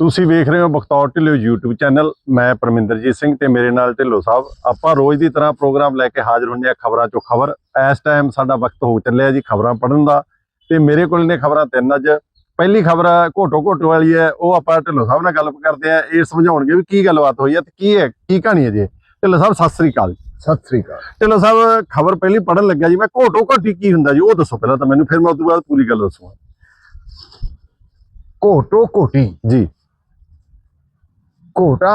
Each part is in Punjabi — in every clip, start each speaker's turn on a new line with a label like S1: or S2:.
S1: ਤੁਸੀਂ ਵੇਖ ਰਹੇ ਹੋ ਬਖਤੌਰ ਢਿੱਲੋਂ YouTube ਚੈਨਲ। ਮੈਂ ਪਰਮਿੰਦਰਜੀਤ ਸਿੰਘ ਤੇ ਮੇਰੇ ਨਾਲ ਢਿੱਲੋਂ ਸਾਹਿਬ। ਆਪਾਂ ਰੋਜ਼ ਦੀ ਤਰ੍ਹਾਂ ਪ੍ਰੋਗਰਾਮ ਲੈ ਕੇ ਹਾਜ਼ਰ ਹੁੰਦੇ ਆ ਖਬਰਾਂ ਚੋਂ ਖਬਰ। ਇਸ ਟਾਈਮ ਸਾਡਾ ਵਕਤ ਹੋ ਚੱਲਿਆ ਜੀ ਖਬਰਾਂ ਪੜ੍ਹਨ ਦਾ। ਤੇ ਮੇਰੇ ਕੋਲ ਨੇ ਖਬਰਾਂ ਤਿੰਨ ਅੱਜ। ਪਹਿਲੀ ਖਬਰ ਘੋਟੋ ਘੋਟੋ ਵਾਲੀ ਹੈ ਉਹ ਆਪਾਂ ਢਿੱਲੋਂ ਸਾਹਿਬ ਨਾਲ ਗੱਲ ਕਰਦੇ ਆ ਇਹ ਸਮਝਾਉਣਗੇ ਵੀ ਕੀ ਗੱਲਬਾਤ ਹੋਈ ਹੈ ਤੇ ਕੀ ਹੈ ਕੀ ਕਹਾਣੀ ਹੈ ਜੀ ਢਿੱਲੋਂ ਸਾਹਿਬ ਸਤਿ ਸ੍ਰੀ ਅਕਾਲ
S2: ਸਤਿ ਸ੍ਰੀ ਅਕਾਲ।
S1: ਢਿੱਲੋਂ ਸਾਹਿਬ ਖਬਰ ਪਹਿਲੀ ਪੜ੍ਹਨ ਲੱਗਿਆ ਜੀ। ਮੈਂ ਘੋਟੋ ਘੋਟੀ ਕੀ ਹੁੰਦਾ ਜੀ ਉਹ ਦੱਸੋ ਪਹਿਲਾਂ ਤਾਂ ਮੈਨੂੰ ਫਿਰ ਮੈਂ ਉਸ ਤੋਂ ਬਾਅਦ ਪੂਰੀ ਗੱਲ ਦੱਸੂਗਾ।
S2: ਘੋਟੋ ਘੋਟੀ
S1: ਜੀ।
S2: ਘੋਟਾ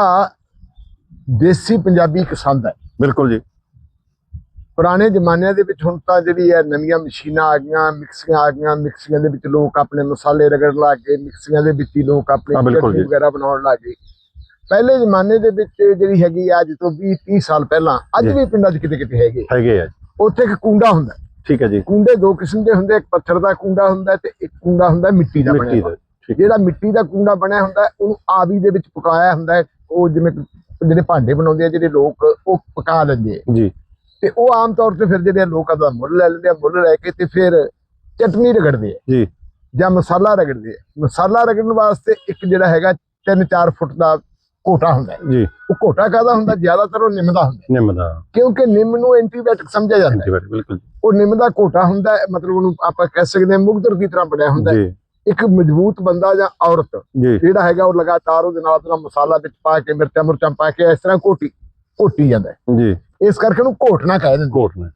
S2: ਦੇਸੀ ਪੰਜਾਬੀ ਪਸੰਦ ਹੈ
S1: ਬਿਲਕੁਲ ਜੀ
S2: ਪੁਰਾਣੇ ਜ਼ਮਾਨਿਆਂ ਦੇ ਵਿੱਚ ਹੁਣ ਤਾਂ ਜਿਹੜੀ ਹੈ ਨਵੀਆਂ ਮਸ਼ੀਨਾਂ ਆ ਗਈਆਂ ਮਿਕਸੀਆਂ ਆ ਗਈਆਂ ਮਿਕਸੀਆਂ ਦੇ ਵਿੱਚ ਲੋਕ ਆਪਣੇ ਮਸਾਲੇ ਰਗੜ ਲਾ ਕੇ ਮਿਕਸੀਆਂ ਦੇ ਵਿੱਚ ਹੀ ਲੋਕ ਆਪਣੇ ਚਟਨੀ। ਵਗੈਰਾ ਬਣਾਉਣ ਲੱਗੇ ਪਹਿਲੇ ਜ਼ਮਾਨੇ ਦੇ ਵਿੱਚ ਜਿਹੜੀ ਹੈਗੀ ਅੱਜ ਤੋਂ 20 30 ਸਾਲ ਪਹਿਲਾਂ ਅੱਜ। ਵੀ ਪਿੰਡਾਂ 'ਚ ਕਿਤੇ ਕਿਤੇ ਹੈਗੇ
S1: ਹੈਗੇ ਆ।
S2: ਉੱਥੇ ਇੱਕ ਕੁੰਡਾ ਹੁੰਦਾ
S1: ਠੀਕ ਹੈ ਜੀ
S2: ਕੁੰਡੇ ਦੋ ਕਿਸਮ ਦੇ ਹੁੰਦੇ ਇੱਕ ਪੱਥਰ ਦਾ ਕੁੰਡਾ ਹੁੰਦਾ ਤੇ ਇੱਕ ਕੁੰਡਾ ਹੁੰਦਾ ਮਿੱਟੀ ਦਾ ਬਣਿਆ
S1: ਮਿੱਟੀ। ਦਾ
S2: ਜਿਹੜਾ ਮਿੱਟੀ ਦਾ ਕੁੰਡਾ ਬਣਿਆ ਹੁੰਦਾ ਉਹਨੂੰ ਆਵੀ ਦੇ ਵਿੱਚ ਪਕਾਇਆ ਹੁੰਦਾ। ਉਹ ਜਿਵੇਂ ਜਿਹੜੇ ਭਾਂਡੇ ਬਣਾਉਂਦੇ ਆ ਜਿਹੜੇ ਲੋਕ ਉਹ ਪਕਾ ਲੈਂਦੇ ਆ।
S1: ਜੀ।
S2: ਤੇ ਉਹ ਆਮ ਤੌਰ ਤੇ ਫਿਰ ਜਿਹੜੇ ਲੋਕਾਂ ਦਾ ਮੁੱਲ ਲੈ ਲੈਂਦੇ ਆ ਮੁੱਲ ਲੈ ਕੇ ਤੇ ਫਿਰ ਚਟਨੀ ਰਗੜਦੇ ਆ।
S1: ਜੀ।
S2: ਜਾਂ ਮਸਾਲਾ ਰਗੜਦੇ ਆ। ਮਸਾਲਾ ਰਗੜਨ ਵਾਸਤੇ ਇੱਕ ਜਿਹੜਾ ਹੈਗਾ 3-4 ਫੁੱਟ ਦਾ ਕੋਟਾ ਹੁੰਦਾ।
S1: ਜੀ।
S2: ਉਹ ਕੋਟਾ ਕਾਹਦਾ ਹੁੰਦਾ? ਜ਼ਿਆਦਾਤਰ ਉਹ ਨਿੰਮ ਦਾ ਹੁੰਦਾ।
S1: ਨਿੰਮ ਦਾ।
S2: ਕਿਉਂਕਿ ਨਿੰਮ ਨੂੰ ਐਂਟੀਬਾਇਓਟਿਕ ਸਮਝਿਆ ਜਾਂਦਾ ਹੈ।
S1: ਐਂਟੀਬਾਇਓਟਿਕ ਬਿਲਕੁਲ।
S2: ਉਹ ਨਿੰਮ ਦਾ ਕੋਟਾ ਹੁੰਦਾ ਮਤਲਬ ਉਹਨੂੰ ਆਪਾਂ ਕਹਿ ਸਕਦੇ ਹਾਂ ਮੁਗਦਰ ਦੀ ਤਰ੍ਹਾਂ ਬਣਿਆ ਹੁੰਦਾ।
S1: ਜੀ।
S2: ਇੱਕ ਮਜ਼ਬੂਤ ਬੰਦਾ ਜਾਂ ਔਰਤ ਜਿਹੜਾ ਹੈਗਾ ਉਹ ਲਗਾਤਾਰ ਉਹਦੇ ਨਾਲ ਉਹਦਾ ਮਸਾਲਾ ਵਿੱਚ ਪਾ ਕੇ ਮਿਰਚਾਂ ਮੁਰਚਾਂ ਪਾ ਕੇ ਇਸ ਤਰ੍ਹਾਂ ਘੋਟੀ ਘੋਟੀ ਜਾਂਦਾ।
S1: ਜੀ।
S2: ਇਸ ਕਰਕੇ ਉਹਨੂੰ ਘੋਟਣਾ ਕਹਿ ਦਿੰਦੇ।
S1: ਕੋਟ ਨੇ।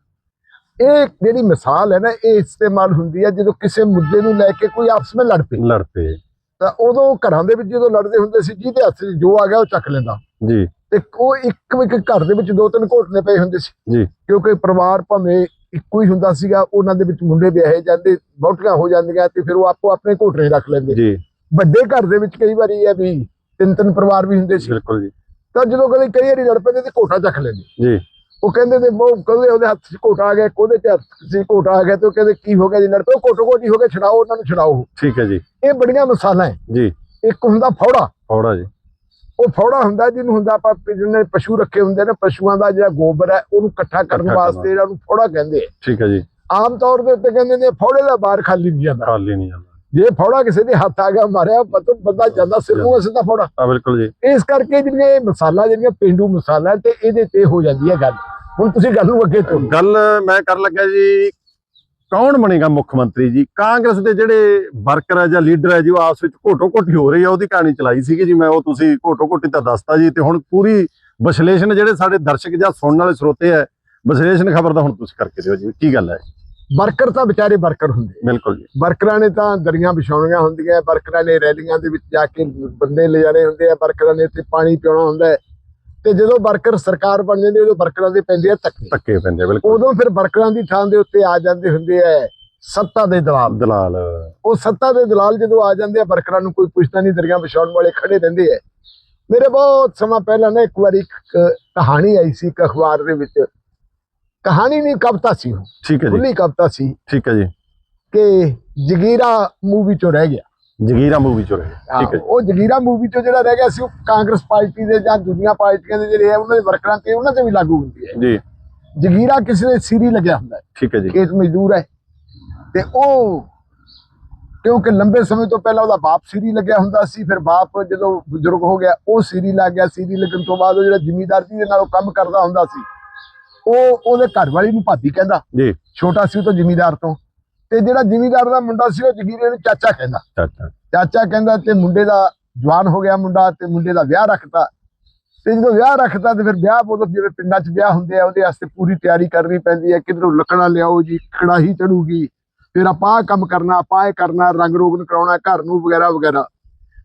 S2: ਇਹ ਜਿਹੜੀ ਮਿਸਾਲ ਹੈ ਨਾ ਇਹ ਇਸਤੇਮਾਲ ਹੁੰਦੀ ਹੈ ਜਦੋਂ ਕਿਸੇ ਮੁੱਦੇ ਨੂੰ ਲੈ ਕੇ ਕੋਈ ਆਪਸ ਵਿੱਚ ਲੜ ਪਏ।
S1: ਲੜ ਪਏ।
S2: ਤਾਂ ਉਦੋਂ ਘਰਾਂ ਦੇ ਵਿੱਚ ਜਦੋਂ ਲੜਦੇ ਹੁੰਦੇ ਸੀ ਜਿਹਦੇ ਹੱਥ 'ਚ ਜੋ ਆ ਗਿਆ ਉਹ ਚੱਕ ਲੈਂਦਾ।
S1: ਜੀ।
S2: ਤੇ ਉਹ ਇੱਕ ਇੱਕ ਘਰ ਦੇ ਵਿੱਚ ਦੋ ਤਿੰਨ ਘੋਟਨੇ ਪਏ ਹੁੰਦੇ ਸੀ।
S1: ਜੀ।
S2: ਕਿਉਂਕਿ ਪਰਿਵਾਰ ਭਾਵੇਂ ਇੱਕੋ ਹੀ ਹੁੰਦਾ ਸੀਗਾ ਉਹਨਾਂ ਦੇ ਵਿੱਚ ਮੁੰਡੇ ਵਿਆਹੇ ਜਾਂਦੇ ਬਹੁਟੀਆਂ ਹੋ ਜਾਂਦੀਆਂ ਤੇ ਫਿਰ ਉਹ ਆਪੋ ਆਪਣੇ ਘੋਟਨੇ ਰੱਖ ਲੈਂਦੇ।
S1: ਜੀ।
S2: ਵੱਡੇ ਘਰ ਦੇ ਵਿੱਚ ਕਈ ਵਾਰੀ ਇਹ ਵੀ ਤਿੰਨ ਤਿੰਨ ਪਰਿਵਾਰ ਵੀ ਹੁੰਦੇ ਸੀ।
S1: ਬਿਲਕੁਲ ਜੀ।
S2: ਤਾਂ ਜਦੋਂ ਕਦੇ ਕਈ ਵਾਰੀ ਲੜ ਪੈਂਦੇ ਤੇ ਘੋਟਾ ਚੱਕ ਲੈਂਦੇ।
S1: ਜੀ।
S2: ਉਹ ਕਹਿੰਦੇ ਤੇ ਉਹ ਕਦੇ ਉਹਦੇ ਹੱਥ 'ਚ ਘੋਟਾ ਆ ਗਿਆ ਉਹਦੇ 'ਚ ਘੋਟਾ ਆ ਗਿਆ? ਤੇ ਉਹ ਕਹਿੰਦੇ ਕੀ ਹੋ ਗਿਆ ਜੀ ਲੜ ਪਏ ਉਹ ਘੋਟੋ ਘੋਟੀ ਹੋ ਕੇ ਛਡਾਓ ਉਹਨਾਂ ਨੂੰ ਛਡਾਓ
S1: ਠੀਕ ਹੈ ਜੀ।
S2: ਇਹ ਬੜੀਆਂ ਮਿਸਾਲਾਂ ਹੈ
S1: ਜੀ।
S2: ਇੱਕ ਹੁੰਦਾ ਫੌੜਾ।
S1: ਫੌੜਾ ਜੀ।
S2: ਉਹ ਫੌੜਾ ਹੁੰਦਾ ਜਿਹਨੂੰ ਹੁੰਦਾ ਆਪਾਂ ਜਿਹਨੇ ਪਸ਼ੂ ਰੱਖੇ ਹੁੰਦੇ ਨੇ ਪਸ਼ੂਆਂ ਦਾ ਜਿਹੜਾ ਗੋਬਰ ਹੈ ਉਹਨੂੰ ਇਕੱਠਾ ਕਰਨ ਵਾਸਤੇ। ਜਿਹੜਾ ਉਹਨੂੰ ਫੌੜਾ ਕਹਿੰਦੇ ਆ।
S1: ਠੀਕ ਹੈ ਜੀ।
S2: ਆਮ ਤੌਰ ਦੇ ਉੱਤੇ ਕਹਿੰਦੇ ਨੇ ਫੌੜੇ ਦਾ ਬਾਹਰ ਖਾਲੀ ਨਹੀਂ ਜਾਂਦਾ।
S1: ਖਾਲੀ ਨਹੀਂ ਜਾਂਦਾ।
S2: ਜੇ ਫੌੜਾ ਕਿਸੇ ਦੇ ਹੱਥ ਆ ਗਿਆ ਮਾਰਿਆ ਪਤਾ ਬੰਦਾ ਜਾਂਦਾ ਸਿਰ ਨੂੰ ਸਿੱਧਾ ਫੌੜਾ।
S1: ਆ ਬਿਲਕੁਲ ਜੀ।
S2: ਇਸ ਕਰਕੇ ਜਿਹੜੀਆਂ ਇਹ ਮਸਾਲਾ ਜਿਹੜੀਆਂ ਪਿੰਡੂ ਮਸਾਲਾ ਤੇ ਇਹਦੇ ਤੇ ਹੋ ਜਾਂਦੀ ਹੈ ਗੱਲ। ਹੁਣ ਤੁਸੀਂ ਗੱਲ ਨੂੰ ਅੱਗੇ ਤੋਂ
S1: ਗੱਲ ਮੈਂ ਕਰਨ ਲੱਗਾ ਜੀ ਕੌਣ ਬਣੇਗਾ ਮੁੱਖ ਮੰਤਰੀ ਜੀ? ਕਾਂਗਰਸ ਦੇ ਜਿਹੜੇ ਵਰਕਰ ਹੈ ਜਾਂ ਲੀਡਰ ਹੈ ਜੀ ਉਹ ਆਪਸ ਵਿੱਚ ਘੋਟੋ ਘੋਟੀ ਹੋ ਰਹੀ ਹੈ ਉਹਦੀ ਕਹਾਣੀ ਚਲਾਈ ਸੀਗੀ ਜੀ ਮੈਂ ਉਹ ਤੁਸੀਂ ਘੋਟੋ ਘੋਟੀ ਤਾਂ ਦੱਸਤਾ ਜੀ ਤੇ ਹੁਣ ਪੂਰੀ ਵਿਸ਼ਲੇਸ਼ਣ ਜਿਹੜੇ ਸਾਡੇ ਦਰਸ਼ਕ ਜਾਂ ਸੁਣਨ ਵਾਲੇ ਸਰੋਤੇ ਹੈ ਵਿਸ਼ਲੇਸ਼ਣ ਖਬਰ ਦਾ ਹੁਣ ਤੁਸੀਂ ਕਰਕੇ ਦਿਓ ਜੀ ਕੀ ਗੱਲ ਹੈ?
S2: ਵਰਕਰ ਤਾਂ ਵਿਚਾਰੇ ਵਰਕਰ ਹੁੰਦੇ
S1: ਬਿਲਕੁਲ ਜੀ।
S2: ਵਰਕਰਾਂ ਨੇ ਤਾਂ ਦਰੀਆਂ ਵਿਛਾਉਣੀਆਂ ਹੁੰਦੀਆਂ ਵਰਕਰਾਂ ਨੇ ਰੈਲੀਆਂ ਦੇ ਵਿੱਚ ਜਾ ਕੇ ਬੰਦੇ ਲੈ ਜਾਣੇ ਹੁੰਦੇ ਆ ਵਰਕਰਾਂ ਨੇ ਇੱਥੇ ਪਾਣੀ ਪਿਉਣਾ ਹੁੰਦਾ ਹੈ। ਤੇ ਜਦੋਂ ਵਰਕਰ ਸਰਕਾਰ ਬਣ ਜਾਂਦੀ ਉਦੋਂ ਵਰਕਰਾਂ ਦੇ ਪੈਂਦੇ ਆ ਧੱਕੇ।
S1: ਧੱਕੇ ਪੈਂਦੇ ਬਿਲਕੁਲ।
S2: ਉਦੋਂ ਫਿਰ ਵਰਕਰਾਂ ਦੀ ਥਾਂ ਦੇ ਉੱਤੇ ਆ ਜਾਂਦੇ ਹੁੰਦੇ ਆ ਸੱਤਾ ਦੇ ਦਲਾਲ।
S1: ਦਲਾਲ।
S2: ਉਹ ਸੱਤਾ ਦੇ ਦਲਾਲ ਜਦੋਂ ਆ ਜਾਂਦੇ ਆ ਵਰਕਰਾਂ ਨੂੰ ਕੋਈ ਪੁੱਛਦਾ ਨਹੀਂ ਦਰੀਆਂ ਵਿਛਾਉਣ ਵਾਲੇ ਖੜੇ ਰਹਿੰਦੇ ਆ। ਮੇਰੇ ਬਹੁਤ ਸਮਾਂ ਪਹਿਲਾਂ ਨਾ ਇੱਕ ਵਾਰੀ ਇੱਕ ਕਹਾਣੀ ਆਈ ਸੀ ਇੱਕ ਅਖਬਾਰ ਦੇ ਵਿੱਚ। ਕਹਾਣੀ ਨਹੀਂ ਕਵਿਤਾ ਸੀ
S1: ਠੀਕ ਹੈ ਜੀ।
S2: ਖੁੱਲੀ ਕਵਿਤਾ ਸੀ
S1: ਠੀਕ ਹੈ ਜੀ।
S2: ਕਿ ਜਗੀਰਾ ਮੂਵੀ ਚੋਂ ਰਹਿ ਗਿਆ।
S1: ਜਗੀਰਾ ਮੂਵੀ ਚੋਂ ਰਹੇ ਠੀਕ ਹੈ ਜੀ।
S2: ਉਹ ਜਗੀਰਾ ਮੂਵੀ ਚੋਂ ਜਿਹੜਾ ਰਹਿ ਗਿਆ ਸੀ ਉਹ ਕਾਂਗਰਸ ਪਾਰਟੀ ਦੇ ਜਾਂ ਦੁਨੀਆ ਪਾਰਟੀਆਂ ਦੇ ਜਿਹੜੇ ਹੈ ਉਹਨਾਂ ਦੇ ਵਰਕਰਾਂ ਤੇ ਉਹਨਾਂ ਤੇ ਵੀ ਲਾਗੂ ਹੁੰਦੀ ਹੈ।
S1: ਜੀ।
S2: ਜਗੀਰਾ ਕਿਸੇ ਦੇ ਸਿਰੀ ਲੱਗਿਆ ਹੁੰਦਾ
S1: ਠੀਕ ਹੈ ਜੀ।
S2: ਖੇਤ ਮਜ਼ਦੂਰ ਹੈ। ਤੇ ਉਹ ਕਿਉਂਕਿ ਲੰਬੇ ਸਮੇਂ ਤੋਂ ਪਹਿਲਾਂ ਉਹਦਾ ਬਾਪ ਸਿਰੀ ਲੱਗਿਆ ਹੁੰਦਾ ਸੀ ਫਿਰ ਬਾਪ ਜਦੋਂ ਬਜ਼ੁਰਗ ਹੋ ਗਿਆ ਉਹ ਸਿਰੀ ਲੱਗ ਗਿਆ ਸਿਰੀ ਲੱਗਣ ਤੋਂ ਬਾਅਦ ਉਹ ਜਿਹੜਾ ਜ਼ਿਮੀਦਾਰ ਦੇ ਨਾਲ ਉਹ ਕੰਮ ਕਰਦਾ ਹੁੰਦਾ ਸੀ ਉਹ ਉਹਦੇ ਘਰ ਵਾਲੀ ਨੂੰ ਭਾਬੀ ਕਹਿੰਦਾ
S1: ਜੀ।
S2: ਛੋਟਾ ਸੀ ਉਹ ਤੋਂ ਜ਼ਿਮੀਦਾਰ ਤੋਂ। ਤੇ ਜਿਹੜਾ ਜ਼ਿਮੀਦਾਰ ਦਾ ਮੁੰਡਾ ਸੀ ਉਹ ਜਗੀਰੇ ਨੂੰ ਚਾਚਾ ਕਹਿੰਦਾ।
S1: ਚਾਚਾ।
S2: ਚਾਚਾ ਕਹਿੰਦਾ ਤੇ ਮੁੰਡੇ ਦਾ ਜਵਾਨ ਹੋ ਗਿਆ ਮੁੰਡਾ ਤੇ ਮੁੰਡੇ ਦਾ ਵਿਆਹ ਰੱਖਤਾ। ਤੇ ਜਦੋਂ ਵਿਆਹ ਰੱਖਤਾ ਤੇ ਫਿਰ ਵਿਆਹ ਉਦੋਂ ਜਿਵੇਂ ਪਿੰਡਾਂ 'ਚ ਵਿਆਹ ਹੁੰਦੇ ਆ ਉਹਦੇ ਵਾਸਤੇ ਪੂਰੀ ਤਿਆਰੀ ਕਰਨੀ ਪੈਂਦੀ ਹੈ। ਕਿਧਰੋਂ ਲੱਕੜਾਂ ਲਿਆਓ ਜੀ ਕੜਾਹੀ ਚੜੂਗੀ। ਫਿਰ ਆਪਾਂ ਆਹ ਕੰਮ ਕਰਨਾ ਆਪਾਂ ਇਹ ਕਰਨਾ ਰੰਗ ਰੋਗਨ ਕਰਾਉਣਾ ਘਰ ਨੂੰ ਵਗੈਰਾ ਵਗੈਰਾ।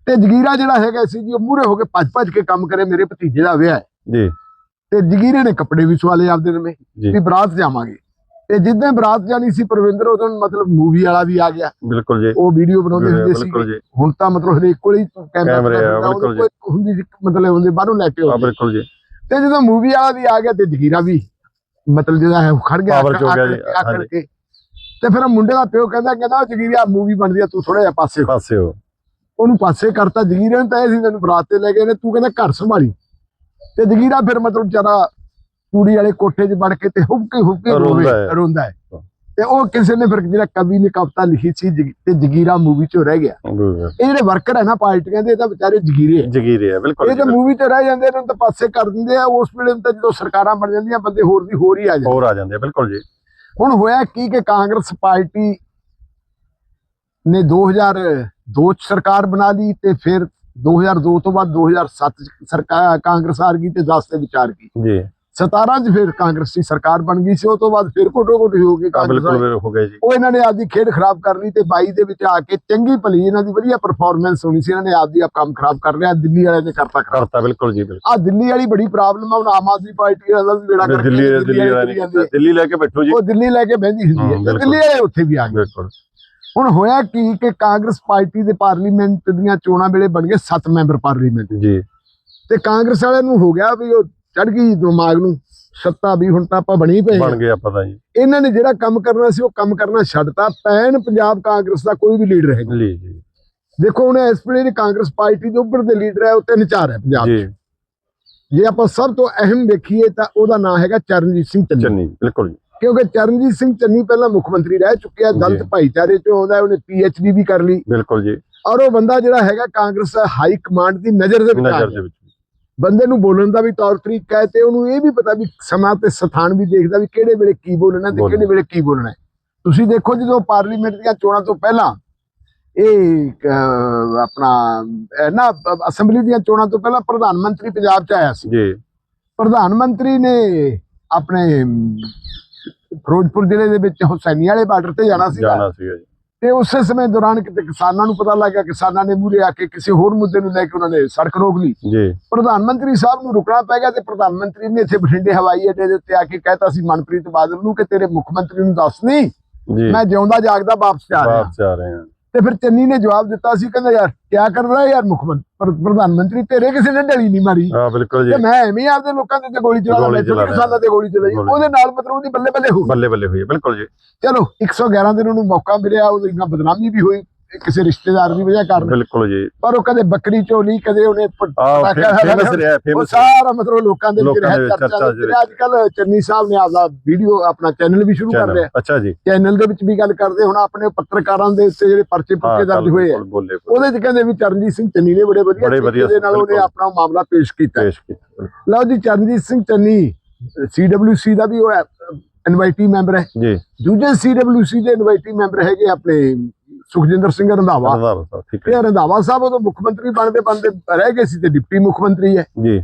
S2: ਤੇ ਜਗੀਰਾ ਜਿਹੜਾ ਹੈਗਾ ਸੀ ਜੀ ਉਹ ਮੂਹਰੇ ਹੋ ਕੇ ਭੱਜ ਭੱਜ ਕੇ ਕੰਮ ਕਰੇ ਮੇਰੇ ਭਤੀਜੇ ਦਾ ਵਿਆਹ ਹੈ।
S1: ਜੀ।
S2: ਤੇ ਜਗੀਰੇ ਨੇ ਕੱਪੜੇ ਵੀ ਸਵਾਲੇ ਆਪਦੇ ਨਵੇਂ
S1: ਜੀ।
S2: ਵੀ ਬਰਾਤ ਜਾਵਾਂਗੇ ਤੇ ਜਿੱਦਾਂ ਬਰਾਤ ਜਾਣੀ ਸੀ ਪ੍ਰਵਿੰਦਰ ਉਦੋਂ ਮਤਲਬ ਮੂਵੀ ਵਾਲਾ ਵੀ ਆ ਗਿਆ।
S1: ਬਿਲਕੁਲ ਜੀ।
S2: ਉਹ ਵੀਡੀਓ ਬਣਾਉਂਦੇ ਹੁੰਦੇ ਸੀ ਹੁਣ ਤਾਂ ਮਤਲਬ ਹਰੇਕ ਕੋਲ ਹੀ ਕੈਮਰਾ
S1: ਆ,
S2: ਹੁੰਦਾ,
S1: ਬਿਲਕੁਲ
S2: ਉਦੋਂ ਕੋਈ ਹੁੰਦੀ ਸੀ ਮਤਲਬ ਹੁੰਦੇ ਬਾਹਰੋਂ ਲੈ ਕੇ
S1: ਆ
S2: ਆਉਂਦੇ।
S1: ਬਿਲਕੁਲ ਜੀ।
S2: ਤੇ ਜਦੋਂ ਮੂਵੀ ਵਾਲਾ ਵੀ ਆ ਗਿਆ ਤੇ ਜਗੀਰਾ ਵੀ ਮਤਲਬ ਜਿਹੜਾ ਹੈ ਖੜ ਗਿਆ
S1: 'ਚ ਹੋ ਗਿਆ ਜੀ।
S2: ਕੇ ਤੇ ਫਿਰ ਮੁੰਡੇ ਦਾ ਪਿਓ ਕਹਿੰਦਾ ਕਹਿੰਦਾ ਉਹ ਜਗੀਰਾ ਮੂਵੀ ਬਣਦੀ ਆ ਤੂੰ ਥੋੜਾ ਜਿਹਾ ਪਾਸੇ।
S1: ਪਾਸੇ ਹੋ।
S2: ਉਹਨੂੰ ਪਾਸੇ ਕਰਤਾ ਜਗੀਰੇ ਨੇ ਤਾਂ ਇਹ ਸੀ ਤੈਨੂੰ ਬਰਾਤ ਤੇ ਲੈ ਗਏ ਨੇ ਤੂੰ ਕਹਿੰਦਾ ਘਰ ਸੰਭਾਲੀ। ਤੇ ਜਗੀਰਾ ਫਿਰ ਮਤਲਬ ਵਿਚਾਰਾ ਤੂੜੀ ਵਾਲੇ ਕੋਠੇ 'ਚ ਵੜ ਕੇ ਤੇ ਹੁੱਕੇ ਹੁੱਕੇ
S1: ਰੋਂਦਾ
S2: ਰੋਵੇ
S1: ਹੈ।
S2: ਰੋਂਦਾ ਹੈ। ਤੇ ਉਹ ਕਿਸੇ ਨੇ ਫਿਰ ਜਿਹੜਾ ਕਵੀ ਨੇ ਕਵਿਤਾ ਲਿਖੀ ਸੀ ਤੇ ਜਗੀਰਾ ਮੂਵੀ ਚੋਂ ਰਹਿ ਗਿਆ। ਇਹ ਜਿਹੜੇ ਵਰਕਰ ਹੈ ਨਾ ਪਾਰਟੀਆਂ ਦੇ ਇਹ ਤਾਂ ਵਿਚਾਰੇ ਜਗੀਰੇ ਆ
S1: ਜਗੀਰੇ ਆ ਬਿਲਕੁਲ।
S2: ਇਹ ਤਾਂ ਮੂਵੀ ਤੇ ਰਹਿ ਜਾਂਦੇ ਇਹਨਾਂ ਨੂੰ ਤਾਂ ਪਾਸੇ ਕਰ ਦਿੰਦੇ ਆ ਉਸ ਵੇਲੇ ਤਾਂ ਜਦੋਂ ਸਰਕਾਰਾਂ ਬਣ ਜਾਂਦੀਆਂ ਬੰਦੇ ਹੋਰ ਦੀ ਹੋਰ ਹੀ ਆ ਜਾਂਦੇ।
S1: ਹੋਰ ਆ ਜਾਂਦੇ ਬਿਲਕੁਲ ਜੀ।
S2: ਹੁਣ ਹੋਇਆ ਕੀ ਕਿ ਕਾਂਗਰਸ ਪਾਰਟੀ ਨੇ 2002 ਚ ਸਰਕਾਰ ਬਣਾ ਲਈ ਤੇ ਫਿਰ 2002 ਤੋਂ ਬਾਅਦ 2007 ਚ ਸਰਕਾਰ ਕਾਂਗਰਸ ਆ ਗਈ ਤੇ 10 ਤੇ ਵਿਚਾਰ ਕੀ?
S1: ਜੀ।
S2: 17 ਚ ਫਿਰ ਕਾਂਗਰਸੀ ਸਰਕਾਰ ਬਣ ਗਈ ਸੀ ਉਹ ਤੋਂ ਬਾਅਦ ਫਿਰ ਘੋਟੋ ਘੋਟੀ ਹੋ ਗਈ
S1: ਆ
S2: ਕਾਂਗਰਸ ਵਾਲੀ।
S1: ਬਿਲਕੁਲ ਹੋ ਗਏ ਜੀ।
S2: ਉਹ ਇਹਨਾਂ ਨੇ ਆਪਦੀ ਖੇਡ ਖਰਾਬ ਕਰ ਲਈ ਤੇ 22 ਦੇ ਵਿੱਚ ਆ ਕੇ ਚੰਗੀ ਭਲੀ ਇਹਨਾਂ ਦੀ ਵਧੀਆ ਪਰਫਾਰਮੈਂਸ ਹੋਣੀ ਸੀ ਇਹਨਾਂ ਨੇ ਆਪਦੀ ਆਪ ਕੰਮ ਖਰਾਬ ਕਰ ਲਿਆ ਦਿੱਲੀ ਵਾਲਿਆਂ ਨੇ ਕਰਤਾ
S1: ਕਰਤਾ ਬਿਲਕੁਲ ਜੀ ਬਿਲਕੁਲ।
S2: ਆ ਦਿੱਲੀ ਵਾਲੀ ਬੜੀ ਪ੍ਰੋਬਲਮ ਆ ਹੁਣ ਆਮ ਆਦਮੀ ਪਾਰਟੀ ਵਾਲਾ ਵੀ ਬੇੜਾ ਕਰਕੇ
S1: ਦਿੱਲੀ ਦਿੱਲੀ
S2: ਵਾਲੀ
S1: ਵਾਲੇ
S2: ਕਰੀ
S1: ਨੇ
S2: ਜਾਂਦੀ ਹੈ।
S1: ਦਿੱਲੀ ਲੈ ਕੇ ਬੈਠੋ ਜੀ।
S2: ਉਹ ਦਿੱਲੀ ਲੈ ਕੇ ਬਹਿੰਦੀ ਹੁੰਦੀ ਹੈ। ਦਿੱਲੀ ਵਾਲੇ ਉੱਥੇ ਵੀ ਆ ਗਏ।
S1: ਬਿਲਕੁਲ।
S2: ਹੁਣ ਹੋਇਆ ਕੀ ਕਿ ਕਾਂਗਰਸ ਪਾਰਟੀ ਦੇ ਪਾਰਲੀਮੈਂਟ ਦੀਆਂ ਚੋਣਾਂ ਵੇਲੇ ਬਣ ਗਏ 7 ਮੈਂਬਰ ਪਾਰਲੀਮੈਂਟ।
S1: ਜੀ।
S2: ਤੇ ਕਾਂਗਰਸ ਵਾਲਿਆਂ ਨੂੰ ਹੋ ਗਿਆ ਵੀ ਉਹ ਚੜ ਗਈ ਦਿਮਾਗ ਨੂੰ ਸੱਤਾ ਵੀ ਹੁਣ ਤਾਂ ਆਪਾਂ ਬਣੀ ਪਏ।
S1: ਬਣ ਗਿਆ ਪਤਾ ਜੀ।
S2: ਇਹਨਾਂ ਨੇ ਜਿਹੜਾ ਕੰਮ ਕਰਨਾ ਸੀ ਉਹ ਕੰਮ ਕਰਨਾ ਛੱਡਤਾ। ਪੈਨ ਪੰਜਾਬ ਕਾਂਗਰਸ ਦਾ ਕੋਈ ਵੀ ਲੀਡਰ ਹੈਗਾ।
S1: ਜੀ
S2: ਦੇਖੋ ਹੁਣ ਇਸ ਵੇਲੇ ਦੀ ਕਾਂਗਰਸ ਪਾਰਟੀ ਦੇ ਉੱਪਰ ਦੇ ਲੀਡਰ ਹੈ ਉਹ ਤਿੰਨ ਚਾਰ ਹੈ ਪੰਜਾਬ।
S1: ਜੀ।
S2: ਜੇ ਆਪਾਂ ਸਭ ਤੋਂ ਅਹਿਮ ਦੇਖੀਏ ਤਾਂ ਉਹਦਾ ਨਾਮ ਹੈਗਾ ਚਰਨਜੀਤ ਸਿੰਘ ਚੰਨੀ।
S1: ਬਿਲਕੁਲ ਜੀ।
S2: ਕਿਉਂਕਿ ਚਰਨਜੀਤ ਸਿੰਘ ਚੰਨੀ ਪਹਿਲਾਂ ਮੁੱਖ ਮੰਤਰੀ ਰਹਿ ਚੁੱਕਿਆ ਦਲਿਤ। ਭਾਈਚਾਰੇ ਚੋਂ ਆਉਂਦਾ ਹੈ, ਉਹਨੇ ਪੀਐਚਡੀ ਵੀ ਕਰ ਲਈ।
S1: ਬਿਲਕੁਲ ਜੀ।
S2: ਔਰ ਉਹ ਬੰਦਾ ਜਿਹੜਾ ਹੈਗਾ ਕਾਂਗਰਸ ਹਾਈ ਕਮਾਂਡ ਦੀ ਨਜ਼ਰ ਦੇ ਵਿੱਚ
S1: ਨਜ਼ਰ ਦੇ ਵਿੱਚ।
S2: ਬੰਦੇ ਨੂੰ ਬੋਲਣ ਦਾ ਵੀ ਤੌਰ ਤਰੀਕਾ ਹੈ ਤੇ ਉਹਨੂੰ ਇਹ ਵੀ ਪਤਾ ਵੀ ਸਮਾਂ ਤੇ ਸਥਾਨ ਵੀ ਦੇਖਦਾ ਵੀ ਕਿਹੜੇ ਵੇਲੇ ਕੀ ਬੋਲਣਾ ਤੇ। ਕਿਹੜੇ ਵੇਲੇ ਕੀ ਬੋਲਣਾ। ਤੁਸੀਂ ਦੇਖੋ ਜਦੋਂ ਪਾਰਲੀਮੈਂਟ ਦੀਆਂ ਚੋਣਾਂ ਤੋਂ ਪਹਿਲਾਂ ਇਹ ਆਪਣਾ ਨਾ ਅਸੈਂਬਲੀ ਦੀਆਂ ਚੋਣਾਂ ਤੋਂ ਪਹਿਲਾਂ ਪ੍ਰਧਾਨ ਮੰਤਰੀ ਪੰਜਾਬ ਚ ਆਇਆ ਸੀ
S1: ਜੀ
S2: ਪ੍ਰਧਾਨ ਮੰਤਰੀ ਨੇ ਆਪਣੇ ਫਿਰੋਜ਼ਪੁਰ ਜ਼ਿਲ੍ਹੇ ਦੇ ਵਿੱਚ ਹੁਸੈਨੀ ਵਾਲੇ ਬਾਰਡਰ ਤੇ ਜਾਣਾ ਸੀ
S1: ਜਾਣਾ ਸੀਗਾ ਜੀ
S2: ਤੇ ਉਸੇ ਸਮੇਂ ਦੌਰਾਨ ਕਿਤੇ ਕਿਸਾਨਾਂ ਨੂੰ ਪਤਾ ਲੱਗਾ ਕਿਸਾਨਾਂ ਨੇ ਮੂਰੇ ਆ ਕੇ ਕਿਸੇ ਹੋਰ ਮੁੱਦੇ ਨੂੰ ਲੈ ਕੇ ਉਹਨਾਂ ਨੇ ਸੜਕ ਰੋਕ ਲਈ।
S1: ਜੀ।
S2: ਪ੍ਰਧਾਨ ਮੰਤਰੀ ਸਾਹਿਬ ਨੂੰ ਰੁਕਣਾ ਪੈ ਗਿਆ ਤੇ ਪ੍ਰਧਾਨ ਮੰਤਰੀ ਨੇ ਇੱਥੇ ਬਠਿੰਡੇ ਹਵਾਈ ਅੱਡੇ ਦੇ ਉੱਤੇ ਆ ਕੇ ਕਹਿਤਾ ਸੀ ਮਨਪ੍ਰੀਤ ਬਾਦਲ ਨੂੰ ਕਿ ਤੇਰੇ ਮੁੱਖ ਮੰਤਰੀ ਨੂੰ ਦੱਸ ਨਹੀਂ
S1: ਜੀ।
S2: ਮੈਂ ਜਿਉਂਦਾ ਜਾਗਦਾ ਵਾਪਸ ਜਾ ਰਿਹਾ
S1: ਵਾਪਸ ਆ ਰਹੇ
S2: ਤੇ ਫਿਰ ਚੰਨੀ ਨੇ ਜਵਾਬ ਦਿੱਤਾ ਸੀ ਕਹਿੰਦਾ ਯਾਰ ਕਿਆ ਕਰ ਰਿਹਾ ਯਾਰ ਮੁੱਖ ਮੰਤਰੀ ਪ੍ਰਧਾਨ ਮੰਤਰੀ ਤੇਰੇ ਕਿਸੇ ਨੇ ਢਲੀ ਨਹੀਂ ਮਾਰੀ
S1: ਹਾਂ ਬਿਲਕੁਲ ਜੀ
S2: ਤੇ ਮੈਂ ਐਵੇਂ ਆਪਦੇ ਲੋਕਾਂ ਦੇ ਉੱਤੇ ਗੋਲੀ ਚਲਾ ਮੈਂ। ਕਿਸਾਨਾਂ ਤੇ ਗੋਲੀ ਚਲਾਈ। ਉਹਦੇ ਨਾਲ ਮਤਲਬ ਉਹਦੀ ਬੱਲੇ ਬੱਲੇ ਹੋ ਗਈ
S1: ਬੱਲੇ ਬੱਲੇ ਹੋਈ ਬਿਲਕੁਲ ਜੀ
S2: ਚਲੋ 111 ਦਿਨ ਉਹਨੂੰ ਮੌਕਾ ਮਿਲਿਆ ਉਹਦੀ ਬਦਨਾਮੀ ਵੀ ਹੋਈ ਕਿਸੇ ਰਿਸ਼ਤੇਦਾਰ ਦੀ ਵਜ੍ਹਾ ਕਾਰਨ।
S1: ਬਿਲਕੁਲ ਜੀ।
S2: ਪਰ ਉਹ ਕਦੇ ਬੱਕਰੀ ਚੋਲੀ ਕਦੇ ਉਹਨੇ
S1: ਫੇਮਸ ਰਿਹਾ ਫੇਮਸ
S2: ਸਾਰਾ ਮਤਲਬ ਲੋਕਾਂ ਦੇ ਵਿੱਚ ਰਹਿ ਚਰਚਾ ਅੱਜ ਕੱਲ ਚੰਨੀ ਸਾਹਿਬ ਨੇ ਆਪਦਾ ਵੀਡੀਓ ਆਪਣਾ ਚੈਨਲ ਵੀ ਸ਼ੁਰੂ ਕਰ ਲਿਆ।
S1: ਅੱਛਾ ਜੀ।
S2: ਚੈਨਲ ਦੇ ਵਿੱਚ ਵੀ ਗੱਲ ਕਰਦੇ ਹੁਣ ਆਪਣੇ ਪੱਤਰਕਾਰਾਂ ਦੇ ਉੱਤੇ ਜਿਹੜੇ ਪਰਚੇ ਪੁੱਛੇ ਦਰਜ ਹੋਏ ਆ। ਉਹਦੇ ਚ ਕਹਿੰਦੇ ਵੀ ਚਰਨਜੀਤ ਸਿੰਘ ਚੰਨੀ ਨੇ ਬੜੇ ਵਧੀਆ ਦੇ ਨਾਲ ਉਹਨੇ। ਆਪਣਾ ਮਾਮਲਾ ਪੇਸ਼ ਕੀਤਾ।
S1: ਪੇਸ਼ ਕੀਤਾ
S2: ਲਓ ਜੀ ਚਰਨਜੀਤ ਸਿੰਘ ਚੰਨੀ ਸੀਡਬਲਯੂਸੀ ਦਾ ਵੀ ਉਹ ਇਨਵਾਈਟੀ ਮੈਂਬਰ ਹੈ।
S1: ਜੀ।
S2: ਦੂਜੇ ਸੀਡਬਲਯੂਸੀ ਦੇ ਇਨਵਾਈਟੀ ਮੈਂਬਰ ਹੈਗੇ ਆਪਣੇ ਸੁਖਜਿੰਦਰ ਸਿੰਘ ਰੰਧਾਵਾ।
S1: ਰੰਧਾਵਾ ਸਾਹਿਬ ਠੀਕ ਹੈ।
S2: ਰੰਧਾਵਾ ਸਾਹਿਬ ਉਦੋਂ ਮੁੱਖ ਮੰਤਰੀ ਬਣਦੇ ਬਣਦੇ ਰਹਿ ਗਏ ਸੀ ਤੇ ਡਿਪਟੀ ਮੁੱਖ ਮੰਤਰੀ ਹੈ।
S1: ਜੀ।